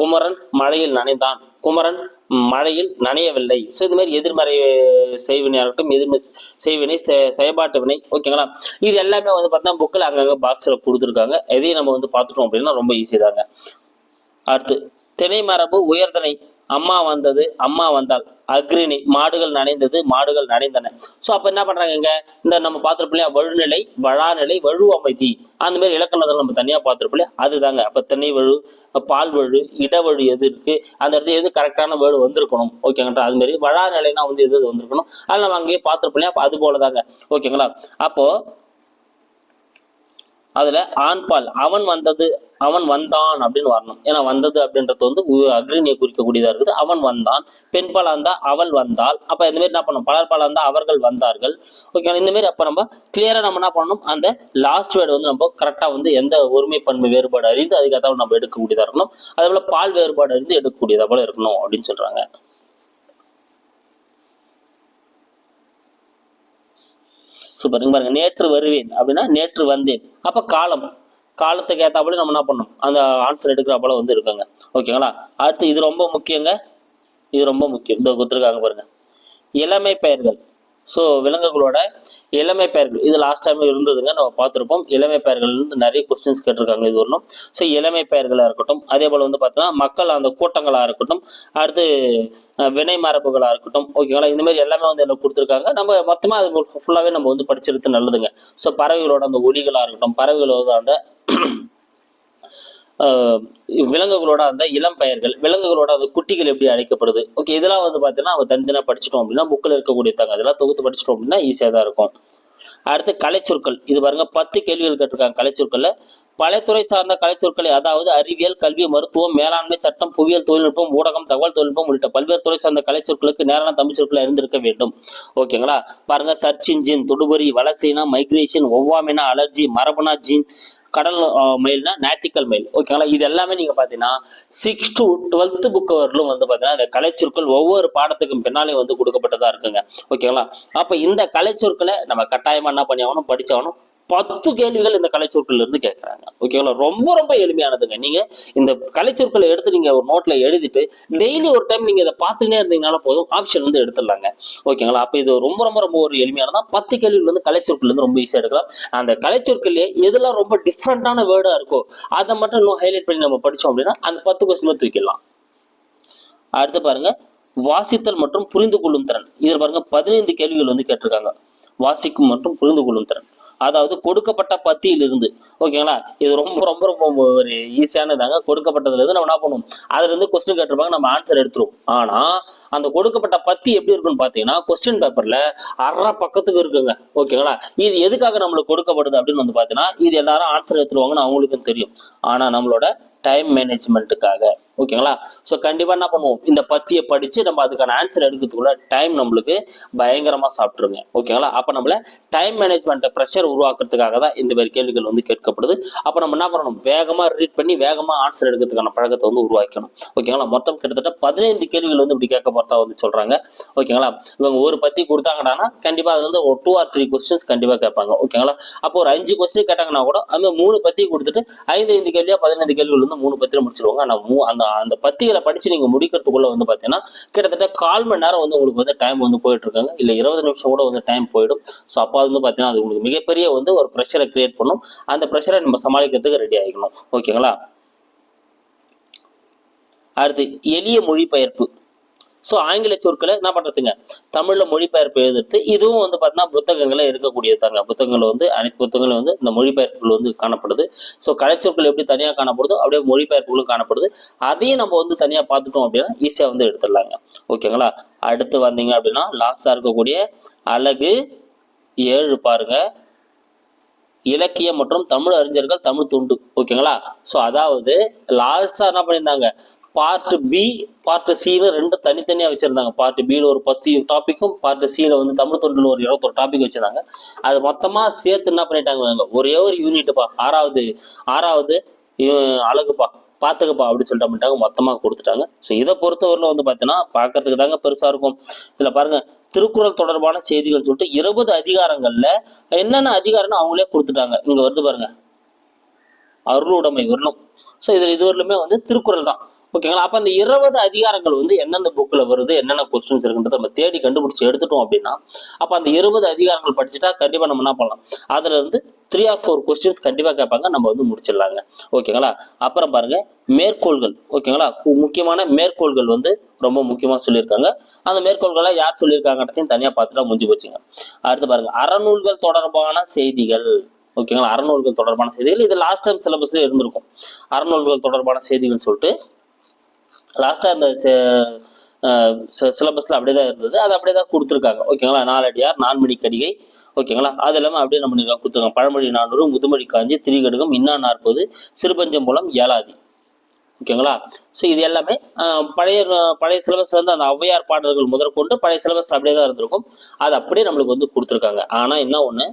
குமரன் மழையில் நனைந்தான். குமரன் மழையில் நனையவில்லை. ஸோ இது மாதிரி எதிர்மறை செய்வினையாக இருக்கட்டும் எதிர்மறை செய்வினை செ- செயற்பாட்டு வினை ஓகேங்களா இது எல்லாமே வந்து பார்த்தீங்கன்னா புக்கில் அங்கங்கே பாக்ஸில் கொடுத்துருக்காங்க. இதையும் நம்ம வந்து பார்த்துட்டோம் அப்படின்னா ரொம்ப ஈஸி தாங்க. அடுத்து தினை மரபு உயர்தனை. அம்மா வந்தது அம்மா வந்தாள். அக்ரிணி மாடுகள் நனைந்தது மாடுகள் நனைந்தன. ஸோ அப்போ என்ன பண்றாங்க இந்த நம்ம பார்த்துருப்போம் இல்லையா? வழுநிலை வழாநிலை வழு அமைதி. அந்த மாதிரி இலக்கணத்தில் நம்ம தனியாக பார்த்துருப்போம் இல்லையா? அதுதாங்க. அப்போ திணை வழு பால் வழு இடவழு எது இருக்கு? அந்த இடத்துல எது கரெக்டான வேர்டு வந்திருக்கணும்? ஓகேங்களா அது மாதிரி வழாநிலைனா வந்து எது எது வந்திருக்கணும்? அதில் நம்ம அங்கேயே பார்த்துருப்போம் இல்லையா? அப்ப அது போல தாங்க ஓகேங்களா அப்போ அதுல ஆண்பால் அவன் வந்தது அவன் வந்தான் அப்படின்னு வரணும். ஏன்னா வந்தது அப்படின்றது வந்து உ- அக்ரிணியை குறிக்கக்கூடியதா இருக்குது. அவன் வந்தான். பெண்பால் இருந்தா அவள் வந்தாள். அப்ப இந்த மாதிரி என்ன பண்ணணும்? பலர்பால் இருந்தால் அவர்கள் வந்தார்கள். ஓகே இந்த மாதிரி அப்ப நம்ம கிளியரா நம்ம என்ன பண்ணணும்? அந்த லாஸ்ட் வேர்டு வந்து நம்ம கரெக்டா வந்து எந்த ஒருமை பன்மை வேறுபாடு அறிந்து அதுக்காக நம்ம எடுக்கக்கூடியதா இருக்கணும். அதே போல பால் வேறுபாடு அறிந்து எடுக்கக்கூடியதா போல இருக்கணும் அப்படின்னு சொல்றாங்க. சூப்பர் பாருங்க. நேற்று வருவேன் அப்படின்னா நேற்று வந்தேன். அப்ப காலம் காலத்துக்கு ஏத்தாப்புல நம்ம என்ன பண்ணணும்? அந்த ஆன்சர் எடுக்கிற போல வந்து இருக்காங்க. ஓகேங்களா அடுத்து இது ரொம்ப முக்கியங்க. இது ரொம்ப முக்கியம். இந்த கொடுத்துருக்காங்க பாருங்க. இளமை பெயர்கள் ஸோ விலங்குகளோட இளமை பெயர்கள் இது லாஸ்ட் டைம் இருந்ததுங்க நம்ம பார்த்துருப்போம். இளமை பெயர்கள்லேருந்து நிறைய கொஸ்டின்ஸ் கேட்டிருக்காங்க இது வரணும் ஸோ இளமை பெயர்களாக இருக்கட்டும் அதே போல் வந்து பார்த்தீங்கன்னா மக்கள் அந்த கூட்டங்களாக இருக்கட்டும் அடுத்து வினை மரபுகளாக இருக்கட்டும் ஓகேங்களா இந்த மாதிரி எல்லாமே வந்து என்ன கொடுத்துருக்காங்க. நம்ம மொத்தமாக அது ஃபுல்லாகவே நம்ம வந்து படிச்சிருது நல்லதுங்க. ஸோ பறவைகளோட அந்த ஒலிகளாக இருக்கட்டும் பறவைகளோட அந்த விலங்குகளோட அந்த இளம் பெயர்கள் விலங்குகளோட அந்த குட்டிகள் எப்படி அழைக்கப்படுது? ஓகே இதெல்லாம் வந்து பார்த்தீங்கன்னா நம்ம தனித்தனியாக படிச்சிட்டோம் அப்படின்னா புக்கில் இருக்கக்கூடிய தங்க அதெல்லாம் தொகுத்து படிச்சிட்டோம் அப்படின்னா ஈஸியாக தான் இருக்கும். அடுத்து கலைச்சொற்கள். இது பாருங்க பத்து கேள்விகள் கேட்டிருக்காங்க கலைச்சொற்கள்ல. பலத்துறை சார்ந்த கலைச்சொற்களை அதாவது அறிவியல் கல்வி மருத்துவம் மேலாண்மை சட்டம் புவியியல் தொழில்நுட்பம் ஊடகம் தகவல் தொழில்நுட்பம் உள்ளிட்ட பல்வேறு துறை சார்ந்த கலைச்சொற்களுக்கு நேரான தமிழ் சொற்களை அறிந்திருக்க வேண்டும். ஓகேங்களா பாருங்க சர்ச் இன்ஜின் தொடுபொறி வலசைனா மைக்ரேஷன் ஒவ்வாமினா அலர்ஜி மரபுனா ஜீன் கடல் மெயில்னா நாட்டிக்கல் மெயில். ஓகேங்களா இது எல்லாமே நீங்க பாத்தீங்கன்னா சிக்ஸ் டு டுவெல்த் புக் வரலும் வந்து பாத்தீங்கன்னா இந்த கலைச்சொற்கள் ஒவ்வொரு பாடத்துக்கும் பின்னாலே வந்து கொடுக்கப்பட்டதா இருக்குங்க. ஓகேங்களா அப்ப இந்த கலைச்சொற்களை நம்ம கட்டாயமா என்ன பண்ணி ஆகணும் படிச்சாகணும். பத்து கேள்விகள் இந்த கலைச்சொற்கள் இருந்து கேட்கறாங்க ஓகேங்களா ரொம்ப ரொம்ப எளிமையானதுங்க. நீங்க இந்த கலைச்சொற்களை எடுத்து நீங்க ஒரு நோட்ல எழுதிட்டு டெய்லி ஒரு டைம் நீங்க இதை பார்த்துட்டே இருந்தீங்கனால போதும். ஆப்ஷன் வந்து எடுத்துடலாங்க. ஓகேங்களா அப்போ இது ரொம்ப ரொம்ப ரொம்ப ஒரு எளிமையானதா? பத்து கேள்விகள் வந்து கலைச்சொற்கள் இருந்து ரொம்ப ஈஸியாக எடுக்கலாம். அந்த கலைச்சொற்கள்லயே எதெல்லாம் ரொம்ப டிஃப்ரெண்டான வேர்டா இருக்கோ அதை மட்டும் இன்னும் ஹைலைட் பண்ணி நம்ம படிச்சோம் அப்படின்னா அந்த பத்து கொஸ்டின் தூக்கிடலாம். அடுத்து பாருங்க. வாசித்தல் மற்றும் புரிந்து கொள்ளும் திறன். இதில் பாருங்க பதினைந்து கேள்விகள் வந்து கேட்டிருக்காங்க. வாசிக்கும் மற்றும் புரிந்து கொள்ளும் திறன். அதாவது கொடுக்கப்பட்ட பத்தியிலிருந்து. ஓகேங்களா? இது ரொம்ப ரொம்ப ரொம்ப ஒரு ஈஸியானதாங்க. கொடுக்கப்பட்டதுலேருந்து நம்ம என்ன பண்ணுவோம்? அதுலேருந்து கொஸ்டின் கேட்டிருப்பாங்க நம்ம ஆன்சர் எடுத்துருவோம். ஆனால் அந்த கொடுக்கப்பட்ட பத்தி எப்படி இருக்குன்னு பார்த்தீங்கன்னா கொஸ்டின் பேப்பரில் அரை பக்கத்துக்கு இருக்குங்க. ஓகேங்களா? இது எதுக்காக நம்மளுக்கு கொடுக்கப்படுது அப்படின்னு வந்து பார்த்தீங்கன்னா இது எல்லாரும் ஆன்சர் எடுத்துருவாங்கன்னு அவங்களுக்கும் தெரியும். ஆனால் நம்மளோட டைம் மேனேஜ்மெண்ட்டுக்காக ஓகேங்களா? ஸோ கண்டிப்பாக என்ன பண்ணுவோம்? இந்த பத்தியை படித்து நம்ம அதுக்கான ஆன்சர் எடுக்கிறதுக்குள்ள டைம் நம்மளுக்கு பயங்கரமாக சாப்பிட்ருங்க ஓகேங்களா? அப்போ நம்மள டைம் மேனேஜ்மெண்ட்டை ப்ரெஷர் உருவாக்குறதுக்காக தான் இந்த மாதிரி கேள்விகள் வந்து கேட்கப்படுது. அப்போ நம்ம என்ன பண்ணணும்? வேகமாக ரீட் பண்ணி வேகமாக ஆன்சர் எடுக்கிறதுக்கான பழக்கத்தை வந்து உருவாக்கணும். ஓகேங்களா மொத்தம் கிட்டத்தட்ட பதினைந்து கேள்விகள் வந்து இப்படி கேட்க போகிறதா வந்து சொல்கிறாங்க ஓகேங்களா இவங்க ஒரு பத்தி கொடுத்தாங்கன்னா கண்டிப்பாக அதுலேருந்து வந்து ஒரு டூ ஆர் த்ரீ கொஸ்டின்ஸ் கண்டிப்பாக கேட்பாங்க. ஓகேங்களா அப்போ ஒரு அஞ்சு கொஸ்டின் கேட்டாங்கன்னா கூட அந்த மூணு பத்தி கொடுத்துட்டு ஐந்து ஐந்து கேள்வியாக பதினைந்து கேள்விகள் வந்து மூணு பத்தியில் முடிச்சிருவாங்க. ஆனால் மூ அந்த அந்த பத்திகளை படித்து நீங்கள் முடிக்கிறதுக்குள்ள வந்து பார்த்தீங்கன்னா கிட்டத்தட்ட கால் மணி நேரம் வந்து உங்களுக்கு வந்து டைம் வந்து போயிட்டு இருக்காங்க. இல்லை இருபது நிமிஷம் கூட வந்து டைம் போயிடும். ஸோ அப்போ வந்து பார்த்தீங்கன்னா அது உங்களுக்கு மிகப்பெரிய மிகப்பெரிய வந்து ஒரு ப்ரெஷரை கிரியேட் பண்ணும். அந்த ப்ரெஷரை நம்ம சமாளிக்கிறதுக்கு ரெடி ஆகிக்கணும் ஓகேங்களா? அடுத்து எளிய மொழிபெயர்ப்பு. ஸோ ஆங்கில சொற்களை என்ன பண்ணுறதுங்க தமிழில் மொழிபெயர்ப்பு எழுதுறது. இதுவும் வந்து பார்த்தீங்கன்னா புத்தகங்களில் இருக்கக்கூடியது தாங்க புத்தகங்கள் வந்து அனைத்து புத்தகங்களும் வந்து இந்த மொழிபெயர்ப்புகள் வந்து காணப்படுது. ஸோ கலைச்சொற்கள் எப்படி தனியாக காணப்படுதோ அப்படியே மொழிபெயர்ப்புகளும் காணப்படுது. அதையும் நம்ம வந்து தனியாக பார்த்துட்டோம் அப்படின்னா ஈஸியாக வந்து எடுத்துடலாங்க. ஓகேங்களா? அடுத்து வந்தீங்க அப்படின்னா லாஸ்டாக இருக்கக்கூடிய அழகு ஏழு பாருங்க. இலக்கியம் மற்றும் தமிழ் அறிஞர்கள் தமிழ் துண்டு ஓகேங்களா? ஸோ அதாவது லாஸ்டா என்ன பண்ணியிருந்தாங்க? பார்ட் பி பார்ட் சின்னு ரெண்டு தனித்தனியாக வச்சுருந்தாங்க. பார்ட் பியில் ஒரு பத்து டாப்பிக்கும் பார்ட் சியில் வந்து தமிழ் தொண்டில் ஒரு இருபத்தொரு டாபிக் வச்சுருந்தாங்க. அது மொத்தமாக சேர்த்து என்ன பண்ணிட்டாங்க ஒரே ஒரு யூனிட்டுப்பா ஆறாவது ஆறாவது அழகுப்பா பார்த்துக்கப்பா அப்படின்னு சொல்லிட்டு பண்ணிட்டாங்க மொத்தமாக கொடுத்துட்டாங்க. ஸோ இதை பொறுத்தவரையில் வந்து பார்த்தீங்கன்னா பார்க்கறதுக்கு தாங்க பெருசாக இருக்கும். இதில் பாருங்க திருக்குறள் தொடர்பான செய்திகள் சொல்லிட்டு இருபது அதிகாரங்கள்ல என்னென்ன அதிகாரம்னு அவங்களே கொடுத்துட்டாங்க. இங்க வருது பாருங்க. அருளுடைமை வரணும். ஸோ இதில் இதுவரையிலுமே வந்து திருக்குறள் தான். ஓகேங்களா அப்போ அந்த இருபது அதிகாரங்கள் வந்து எந்தெந்த புக்கில் வருது என்னென்ன கொஸ்டின்ஸ் இருக்குன்றத நம்ம தேடி கண்டுபிடிச்சி எடுத்துட்டோம் அப்படின்னா அப்போ அந்த இருபது அதிகாரங்கள் படிச்சுட்டா கண்டிப்பாக நம்ம என்ன பண்ணலாம்? அதுல இருந்து த்ரீ ஆர் ஃபோர் கொஸ்டின்ஸ் கண்டிப்பாக கேட்பாங்க நம்ம வந்து முடிச்சிடலாங்க. ஓகேங்களா அப்புறம் பாருங்க மேற்கோள்கள். ஓகேங்களா முக்கியமான மேற்கோள்கள் வந்து ரொம்ப முக்கியமாக சொல்லியிருக்காங்க. அந்த மேற்கோள்களை யார் சொல்லியிருக்காங்கன்றதையும் தனியாக பார்த்துட்டா முடிஞ்சு போச்சுங்க. அடுத்து பாருங்க அறநூல்கள் தொடர்பான செய்திகள். ஓகேங்களா அறநூல்கள் தொடர்பான செய்திகள். இது லாஸ்ட் டைம் சிலபஸ்ல இருந்திருக்கும். அறநூல்கள் தொடர்பான செய்திகள்னு சொல்லிட்டு லாஸ்ட்டாக இந்த சிலபஸில் அப்படியே தான் இருந்தது. அது அப்படியே தான் கொடுத்துருக்காங்க. ஓகேங்களா நாலடியார் நான்மணி கடிகை ஓகேங்களா அது எல்லாமே அப்படியே நம்ம கொடுத்துருக்காங்க. பழமொழி நானூறு முதுமொழி காஞ்சி திரிகடுகம் இன்னா நாற்பது சிறுபஞ்சம்புலம் ஏலாதி ஓகேங்களா ஸோ இது எல்லாமே பழைய பழைய சிலபஸ்ல இருந்து அந்த ஔவையார் பாடல்கள் முதற்கொண்டு பழைய சிலபஸ்ல அப்படியே தான் இருந்திருக்கும். அது அப்படியே நம்மளுக்கு வந்து கொடுத்துருக்காங்க. ஆனால் என்ன ஒன்று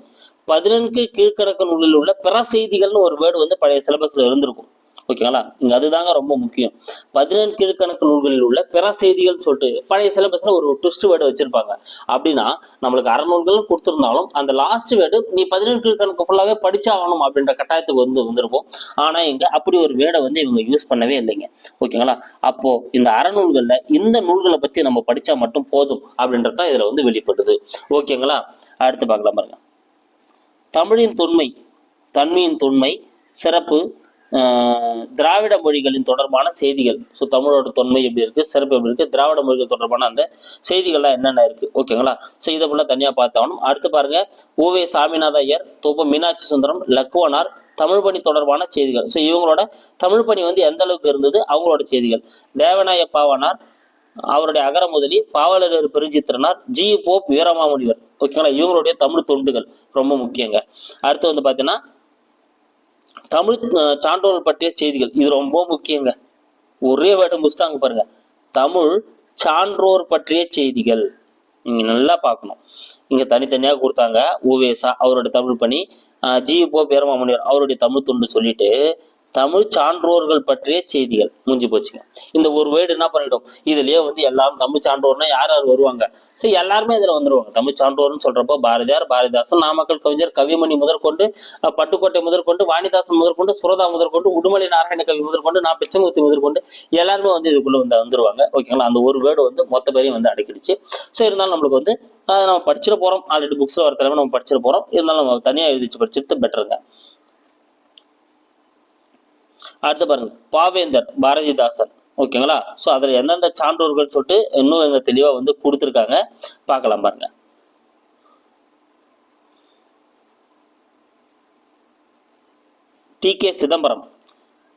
பதினெண்கு கீழ்க்கணக்கு நூலில் உள்ள பிற செய்திகள்னு ஒரு வேர்டு வந்து பழைய சிலபஸ்ல இருந்திருக்கும். ஓகேங்களா? இங்க அதுதாங்க ரொம்ப முக்கியம். பதினெண் கீழ்கணக்கு நூல்களில் உள்ள பிற செய்திகள் சொல்லிட்டு பழைய சிலபஸ்ல ஒரு ட்விஸ்ட் வேர்டு வச்சிருப்பாங்க. அப்படின்னா நம்மளுக்கு அறநூல்கள் கொடுத்திருந்தாலும் அந்த லாஸ்ட் வேர்டு நீ பதினெண் கீழ்கணக்கு ஃபுல்லாவே படிச்சாகணும் அப்படின்ற கட்டாயத்துக்கு வந்து வந்திருக்கும். ஆனா இங்க அப்படி ஒரு வேர்டை வந்து இவங்க யூஸ் பண்ணவே இல்லைங்க. ஓகேங்களா? அப்போ இந்த அறநூல்கள்ல இந்த நூல்களை பத்தி நம்ம படிச்சா மட்டும் போதும் அப்படின்றது தான் இதுல வந்து வெளிப்படுது. ஓகேங்களா? அடுத்து பார்க்கலாம் பாருங்க. தமிழின் தொன்மை தன்மையின் தொன்மை சிறப்பு திராவிட மொழிகளின் தொடர்பான செய்திகள். ஸோ தமிழோட தொன்மை எப்படி இருக்குது சிறப்பு எப்படி இருக்குது திராவிட மொழிகள் தொடர்பான அந்த செய்திகள்லாம் என்னென்ன இருக்குது ஓகேங்களா ஸோ இதை ஃபுல்லாக தனியாக பார்த்தாகணும். அடுத்து பாருங்கள் ஓவே சாமிநாத ஐயர் தோப்பு மீனாட்சி சுந்தரம் லக்குவனார் தமிழ் பணி தொடர்பான செய்திகள். ஸோ இவங்களோட தமிழ் பணி வந்து எந்த அளவுக்கு இருந்தது? அவங்களோட செய்திகள். தேவநாய பாவனார் அவருடைய அகர முதலி பாவலர் பெருஞ்சித்திரனார் ஜி. போப் வீரமாமுனிவர். ஓகேங்களா இவங்களுடைய தமிழ் தொண்டுகள் ரொம்ப முக்கியங்க. அடுத்து வந்து பார்த்தீங்கன்னா தமிழ் அஹ், சான்றோர்கள் பற்றிய செய்திகள். இது ரொம்ப முக்கியங்க. ஒரே வேர்டு முடிச்சுட்டாங்க பாருங்க. தமிழ் சான்றோர் பற்றிய செய்திகள். நீங்கள் நல்லா பார்க்கணும். இங்க தனித்தனியா கொடுத்தாங்க. ஓவேசா அவருடைய தமிழ் பணி. அஹ், ஜி போ பேரமாமுனிவர் அவருடைய தமிழ் தொண்டு சொல்லிட்டு தமிழ் சான்றோர்கள் பற்றிய செய்திகள். முடிஞ்சு போச்சுங்க. இந்த ஒரு வேர்டு என்ன பண்ணிடும்? இதுலயே வந்து எல்லாம் தமிழ் சான்றோர்னா யார் யார் வருவாங்க? ஸோ எல்லாருமே இதில் வந்துருவாங்க. தமிழ் சான்றோர்னு சொல்றப்போ பாரதியார் பாரதிதாசன் நாமக்கல் கவிஞர் கவிமணி முதற்கொண்டு பட்டுக்கோட்டை முதற்கொண்டு வாணிதாசன் முதற்கொண்டு சுரதா முதற்கொண்டு உடுமலை நாராயண கவி முதற்கொண்டு நான் பிச்சமூர்த்தி முதற்கொண்டு எல்லாருமே வந்து இதுக்குள்ள வந்து வந்துருவாங்க. ஓகேங்களா? அந்த ஒரு வேர்டு வந்து மொத்த பேரையும் வந்து அடக்கிடுச்சு. ஸோ இருந்தாலும் நம்மளுக்கு வந்து நம்ம படிச்சிட போறோம். ஆல்ரெடி புக்ஸ்ல வர தலைமை நம்ம படிச்சிட போறோம். இருந்தாலும் நம்ம தனியாக எழுதிச்சு படிச்சுட்டு பெட்டருங்க அடுத்து பாருங்க பாவேந்தர் பாரதிதாசன். ஓகேங்களா? ஸோ அதில் எந்தெந்த சான்றோர்கள் சொல்லிட்டு இன்னும் எங்க தெளிவாக வந்து கொடுத்துருக்காங்க. பார்க்கலாம் பாருங்க. டி கே சிதம்பரம்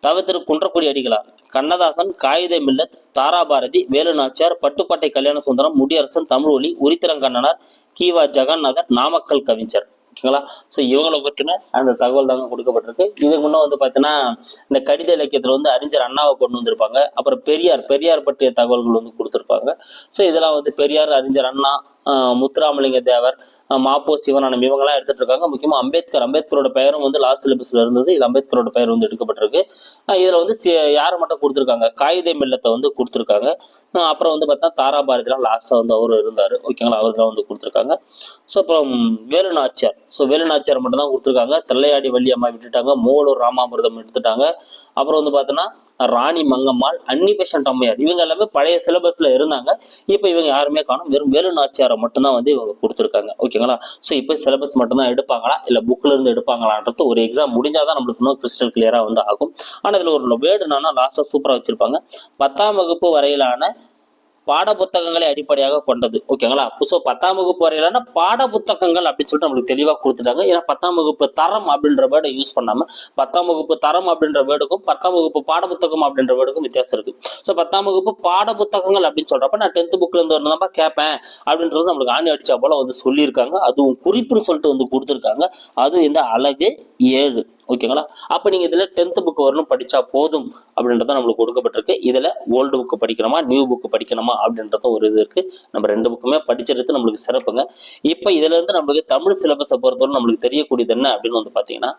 தவிர்த்திரு குன்றக்குடி அடிகளார் கண்ணதாசன் காகித மில்லத் தாராபாரதி வேலுநாச்சியார் பட்டுப்பாட்டை கல்யாண சுந்தரம் முடியரசன் தமிழொலி உரித்திரங்கண்ணனார் கீவா ஜெகநாதர் நாமக்கல் கவிஞர். ஓகேங்களா? ஸோ இவங்களை பற்றின அந்த தகவல் தாங்க கொடுக்கப்பட்டிருக்கு. இதுக்கு முன்னே வந்து பார்த்தீங்கன்னா இந்த கடித இலக்கியத்தில் வந்து அறிஞர் அண்ணாவை கொண்டு வந்திருப்பாங்க. அப்புறம் பெரியார் பெரியார் பற்றிய தகவல்கள் வந்து கொடுத்துருப்பாங்க. ஸோ இதெல்லாம் வந்து பெரியார் அறிஞர் அண்ணா முத்துராமலிங்க தேவர் மாப்போ மாப்போ சிவனானம் இவங்கெல்லாம் எடுத்துட்டு இருக்காங்க முக்கியமாக அம்பேத்கர் அம்பேத்கரோட பெயரும் வந்து லாஸ்ட் சிலபஸ்ல இருந்தது. இது அம்பேத்கரோட பெயர் வந்து எடுக்கப்பட்டிருக்கு. இதில் வந்து சி- யாரை மட்டும் கொடுத்துருக்காங்க? காகித மில்லத்தை வந்து கொடுத்துருக்காங்க. அப்புறம் வந்து பார்த்தா தாராபாரதிலாம் லாஸ்ட்டாக வந்து அவர் இருந்தார். ஓகேங்களா? அவர்தான் வந்து கொடுத்துருக்காங்க. ஸோ அப்புறம் வேலு நாச்சியார். ஸோ வேலு நாச்சியார் மட்டும் தான் கொடுத்துருக்காங்க. தில்லையாடி வள்ளியம்மா விட்டுட்டாங்க. மூவலூர் ராமாமிர்தம் எடுத்துட்டாங்க. அப்புறம் வந்து பார்த்தோன்னா ராணி மங்கம்மாள் அன்னி பெஷன்ட் அம்மையார். இவங்க எல்லாமே பழைய சிலபஸ்ல இருந்தாங்க. இப்போ இவங்க யாருமே காணும்? வெறும் வேலுநாச்சியார் மட்டும்தான் வந்து இவங்க கொடுத்துருக்காங்க. ஓகேங்களா? ஸோ இப்போ சிலபஸ் மட்டும்தான் எடுப்பாங்களா? இல்லை புக்கில் இருந்து எடுப்பாங்களான்றது ஒரு எக்ஸாம் முடிஞ்சாதான் நம்மளுக்கு இன்னும் கிறிஸ்டல் கிளியராக வந்து ஆகும். ஆனால் இதில் ஒரு வேர்டு என்னன்னா லாஸ்ட்டாக சூப்பராக வச்சிருப்பாங்க. பத்தாம் வகுப்பு வரையிலான பாட புத்தகங்களை அடிப்படையாக கொண்டது. ஓகேங்களா? ஸோ பத்தாம் வகுப்பு வரையிலான பாட புத்தகங்கள் அப்படின்னு சொல்லிட்டு நம்மளுக்கு தெளிவாக கொடுத்துட்டாங்க. ஏன்னா பத்தாம் வகுப்பு தரம் அப்படின்ற வேர்டை யூஸ் பண்ணாம பத்தாம் வகுப்பு தரம் அப்படின்ற வேர்டுக்கும் பத்தாம் வகுப்பு பாட புத்தகம் அப்படின்ற வேர்டுக்கும் வித்தியாசம் இருக்கு. ஸோ பத்தாம் வகுப்பு பாட புத்தகங்கள் அப்படின்னு சொல்றப்ப நான் டென்த் புக்ல இருந்து வரணும் கேட்பேன் அப்படின்றது நம்மளுக்கு ஆணி அடிச்சா போல வந்து சொல்லியிருக்காங்க. அதுவும் குறிப்புன்னு சொல்லிட்டு வந்து கொடுத்துருக்காங்க. அதுவும் இந்த அழகு ஏழு. ஓகேங்களா அப்போ நீங்கள் இதில் டென்த்து புக் வரணும் படித்தா போதும் அப்படின்றத நம்மளுக்கு கொடுக்கப்பட்டிருக்கு இதில் ஓல்டு புக்கு படிக்கணுமா நியூ புக்கு படிக்கணுமா அப்படின்றத ஒரு இது இருக்குது நம்ம ரெண்டு புக்குமே படிச்சிருக்கு நம்மளுக்கு சிறப்புங்க. இப்போ இதுலேருந்து நம்மளுக்கு தமிழ் சிலபஸை பொறுத்தவரை நம்மளுக்கு தெரியக்கூடியது என்ன அப்படின்னு வந்து பார்த்தீங்கன்னா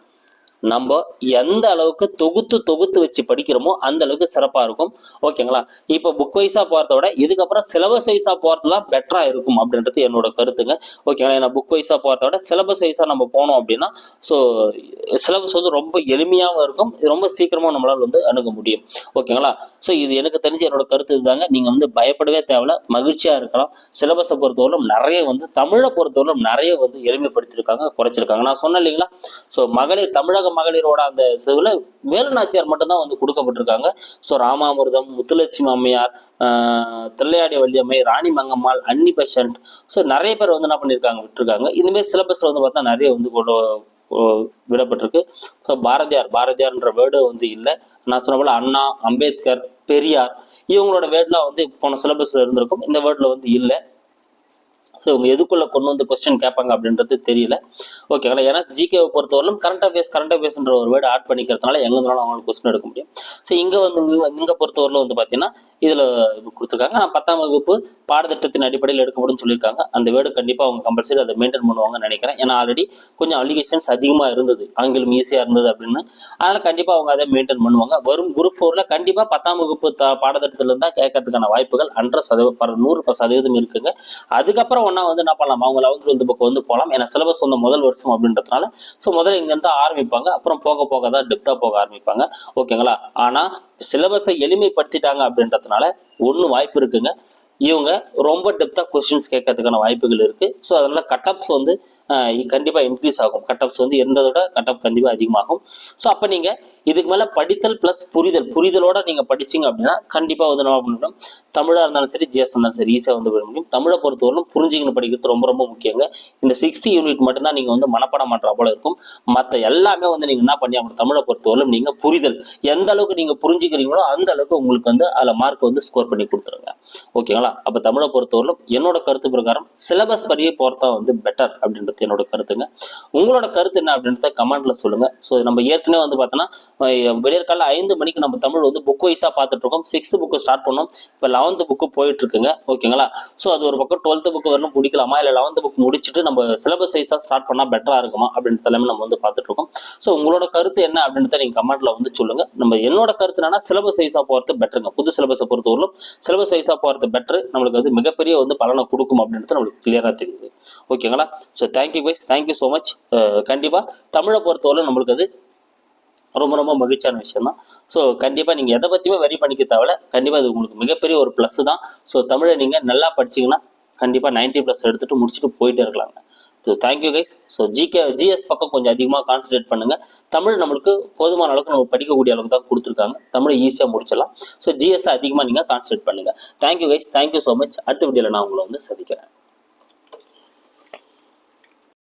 நம்ம எந்த அளவுக்கு தொகுத்து தொகுத்து வச்சு படிக்கிறோமோ அந்த அளவுக்கு சிறப்பாக இருக்கும். ஓகேங்களா? இப்போ புக் வைஸாக போகிறத விட இதுக்கப்புறம் சிலபஸ் வைஸாக போகிறதுலாம் தான் இருக்கும் அப்படின்றது என்னோட கருத்துங்க. ஓகேங்களா? ஏன்னா புக் வைஸாக போகிறத விட சிலபஸ் வைஸாக நம்ம போனோம் அப்படின்னா ஸோ சிலபஸ் வந்து ரொம்ப எளிமையாகவும் இருக்கும். ரொம்ப சீக்கிரமாக நம்மளால் வந்து அணுக முடியும். ஓகேங்களா? ஸோ இது எனக்கு தெரிஞ்ச என்னோட கருத்து இதுதாங்க. நீங்கள் வந்து பயப்படவே தேவையில்ல. மகிழ்ச்சியாக இருக்கலாம். சிலபஸை பொறுத்தவரையிலும் நிறைய வந்து தமிழை பொறுத்தவரையிலும் நிறைய வந்து எளிமைப்படுத்தியிருக்காங்க குறைச்சிருக்காங்க. நான் சொன்னேன் இல்லைங்களா? ஸோ மகளிர் தமிழக மகளிரோட அந்த இதுல வேலுநாச்சியார் மட்டும்தான் வந்து கொடுக்கப்பட்டிருக்காங்க. So Ramamirtham Muthulakshmi Ammaiyar Thillaiyadi Valliammai Rani Mangammal Annie Besant so நிறைய பேர் வந்து என்ன பண்ணியிருக்காங்க விட்டுருக்காங்க. இதுமாரி சிலபஸில் வந்து பார்த்தா நிறைய வந்து கொண்டு விடப்பட்டிருக்கு. ஸோ பாரதியார் பாரதியார்ன்ற வேர்டு வந்து இல்லை. நான் சொன்ன போல அண்ணா அம்பேத்கர் பெரியார் இவங்களோட வேர்ட்லாம் வந்து போன சிலபஸில் இருந்திருக்கும். இந்த வேர்டில் வந்து இல்லை. ஸோ இவங்க எதுக்குள்ள கொண்டு வந்து கொஸ்டின் கேட்பாங்க அப்படின்றது தெரியல. ஓகேங்களா ஏன்னா ஜிகேவை பொறுத்தவரையிலும் கரண்ட் அஃபேர்ஸ் கரண்ட் அஃபேர்ஸ்ன்ற ஒரு வேர்டு ஆட் பண்ணிக்கிறதுனால எங்க இருந்தாலும் அவங்களுக்கு கொஸ்டின் எடுக்க முடியும். ஸோ இங்கே வந்து இங்கே பொறுத்தவரையிலும் வந்து பார்த்தீங்கன்னா இதுல கொடுத்துருக்காங்க. ஆனால் பத்தாம் வகுப்பு பாடத்திட்டத்தின் அடிப்படையில் எடுக்கப்படும் சொல்லியிருக்காங்க. அந்த வேர்டு கண்டிப்பா அவங்க கம்பல்சரி அதை மெயின்டைன் பண்ணுவாங்கன்னு நினைக்கிறேன். ஏன்னா ஆல்ரெடி கொஞ்சம் அலிகேஷன்ஸ் அதிகமா இருந்தது. ஆங்கிலம் ஈஸியா இருந்தது அப்படின்னு. அதனால கண்டிப்பா அவங்க அதை மெயின்டைன் பண்ணுவாங்க. வரும் குரூப் ஃபோரில் கண்டிப்பா பத்தாம் வகுப்பு த இருந்தால் கேட்கறதுக்கான வாய்ப்புகள் ஹண்ட்ரட் சதவீதம் நூறு சதவீதம் இருக்குங்க. அதுக்கப்புறம் ஒன்றா வந்து என்ன பண்ணலாம்? அவங்க லெவன்த் டுவெல்த் புக் வந்து போகலாம் ஏன்னா சிலபஸ் வந்து முதல் வருஷம் அப்படின்றதுனால ஸோ முதல்ல இங்கேருந்து ஆரம்பிப்பாங்க. அப்புறம் போக போக தான் டெப்த்தாக போக ஆரம்பிப்பாங்க. ஓகேங்களா ஆனால் சிலபஸை எளிமைப்படுத்திட்டாங்க அப்படின்றதுனால ஒன்று வாய்ப்பு இருக்குங்க. இவங்க ரொம்ப டெப்த்தாக கொஸ்டின்ஸ் கேட்கறதுக்கான வாய்ப்புகள் இருக்குது ஸோ அதனால் கட்டப்ஸ் வந்து கண்டிப்பாக இன்க்ரீஸ் ஆகும். கட்டப்ஸ் வந்து இருந்ததோட விட கட்டப் கண்டிப்பாக அதிகமாகும். ஸோ அப்போ நீங்கள் இதுக்கு மேலே படித்தல் ப்ளஸ் புரிதல். புரிதலோட நீங்கள் படிச்சீங்க அப்படின்னா கண்டிப்பாக வந்து என்ன பண்ணணும் தமிழாக இருந்தாலும் சரி ஜிஎஸ் இருந்தாலும் சரி ஈஸியாக வந்து படிக்க முடியும். தமிழை பொறுத்தவரைக்கும் புரிஞ்சுக்கணும் படிக்கிறது ரொம்ப ரொம்ப முக்கியங்க. இந்த சிக்ஸ்த் யூனிட் மட்டும்தான் நீங்கள் வந்து மனப்பாடம் பண்ணுற போல இருக்கும். மற்ற எல்லாமே வந்து நீங்கள் என்ன பண்ணி அப்படி தமிழை பொறுத்தவரைக்கும் நீங்கள் புரிதல். எந்த அளவுக்கு நீங்கள் புரிஞ்சுக்கிறீங்களோ அந்த அளவுக்கு உங்களுக்கு வந்து அதில் மார்க் வந்து ஸ்கோர் பண்ணி கொடுத்துருங்க. ஓகேங்களா அப்போ தமிழை பொறுத்தவரைக்கும் என்னோட கருத்து பிரகாரம் சிலபஸ் படியே போகிறதா வந்து பெட்டர் அப்படின்றது என்னோட கருத்துங்க. உங்களோட கருத்து என்ன அப்படின்றத கமெண்ட்ல சொல்லுங்க. ஸோ நம்ம ஏற்கனவே வந்து பார்த்தோன்னா விடியற்கால ஐந்து மணிக்கு நம்ம தமிழ் வந்து புக் வைஸாக பார்த்துட்டு இருக்கோம் சிக்ஸ்த்து புக்கு ஸ்டார்ட் பண்ணோம். இப்போ லெவன்த்து புக்கு போயிட்டு இருக்குங்க ஓகேங்களா ஸோ அது ஒரு பக்கம் டுவெல்த்து புக்கு வரணும் முடிக்கலாமா இல்லை லெவன்த்து புக் முடிச்சுட்டு நம்ம சிலபஸ் வைஸாக ஸ்டார்ட் பண்ணால் பெட்டராக இருக்குமா? அப்படின்ற எல்லாமே நம்ம வந்து பார்த்துட்டு இருக்கோம் ஸோ உங்களோட கருத்து என்ன? அப்படின்றத நீங்கள் கமெண்ட்ல வந்து சொல்லுங்க. நம்ம என்னோட கருத்து என்னன்னா சிலபஸ் வைஸாக போகிறது பெட்டருங்க புது சிலபஸை பொறுத்தவரையிலும் சிலபஸ் வைஸாக போகிறது பெட்டர் நம்மளுக்கு வந்து மிகப்பெரிய வந்து பலனை கொடுக்கும் அப்படின்றது நம்மளுக்கு கிளியராக தெரியுது. ஓகேங்களா so thank you guys thank you so much கண்டிப்பாக தமிழை பொறுத்தவரை நம்மளுக்கு அது ரொம்ப ரொம்ப மகிழ்ச்சியான விஷயம் தான் ஸோ கண்டிப்பாக நீங்கள் எதை பற்றியுமே வெரி பண்ணிக்க தேவையில்ல. கண்டிப்பாக இது உங்களுக்கு மிகப்பெரிய ஒரு ப்ளஸ் தான். ஸோ தமிழை நீங்கள் நல்லா படிச்சீங்கன்னா கண்டிப்பாக 90 ப்ளஸ் எடுத்துட்டு முடிச்சுட்டு போயிட்டே இருக்கலாங்க. So thank you guys so GK GS பக்கம் கொஞ்சம் அதிகமாக கான்சன்ட்ரேட் பண்ணுங்கள் தமிழ் நம்மளுக்கு போதுமான அளவுக்கு நம்ம படிக்கக்கூடிய அளவுக்கு தான் கொடுத்துருக்காங்க. தமிழை ஈஸியாக முடிச்சிடலாம். ஸோ ஜிஎஸ் அதிகமாக நீங்கள் கான்சன்ட்ரேட் பண்ணுங்கள் thank you guys thank you so much அடுத்த வீடியோவில் நான் உங்களை வந்து சந்திக்கிறேன்.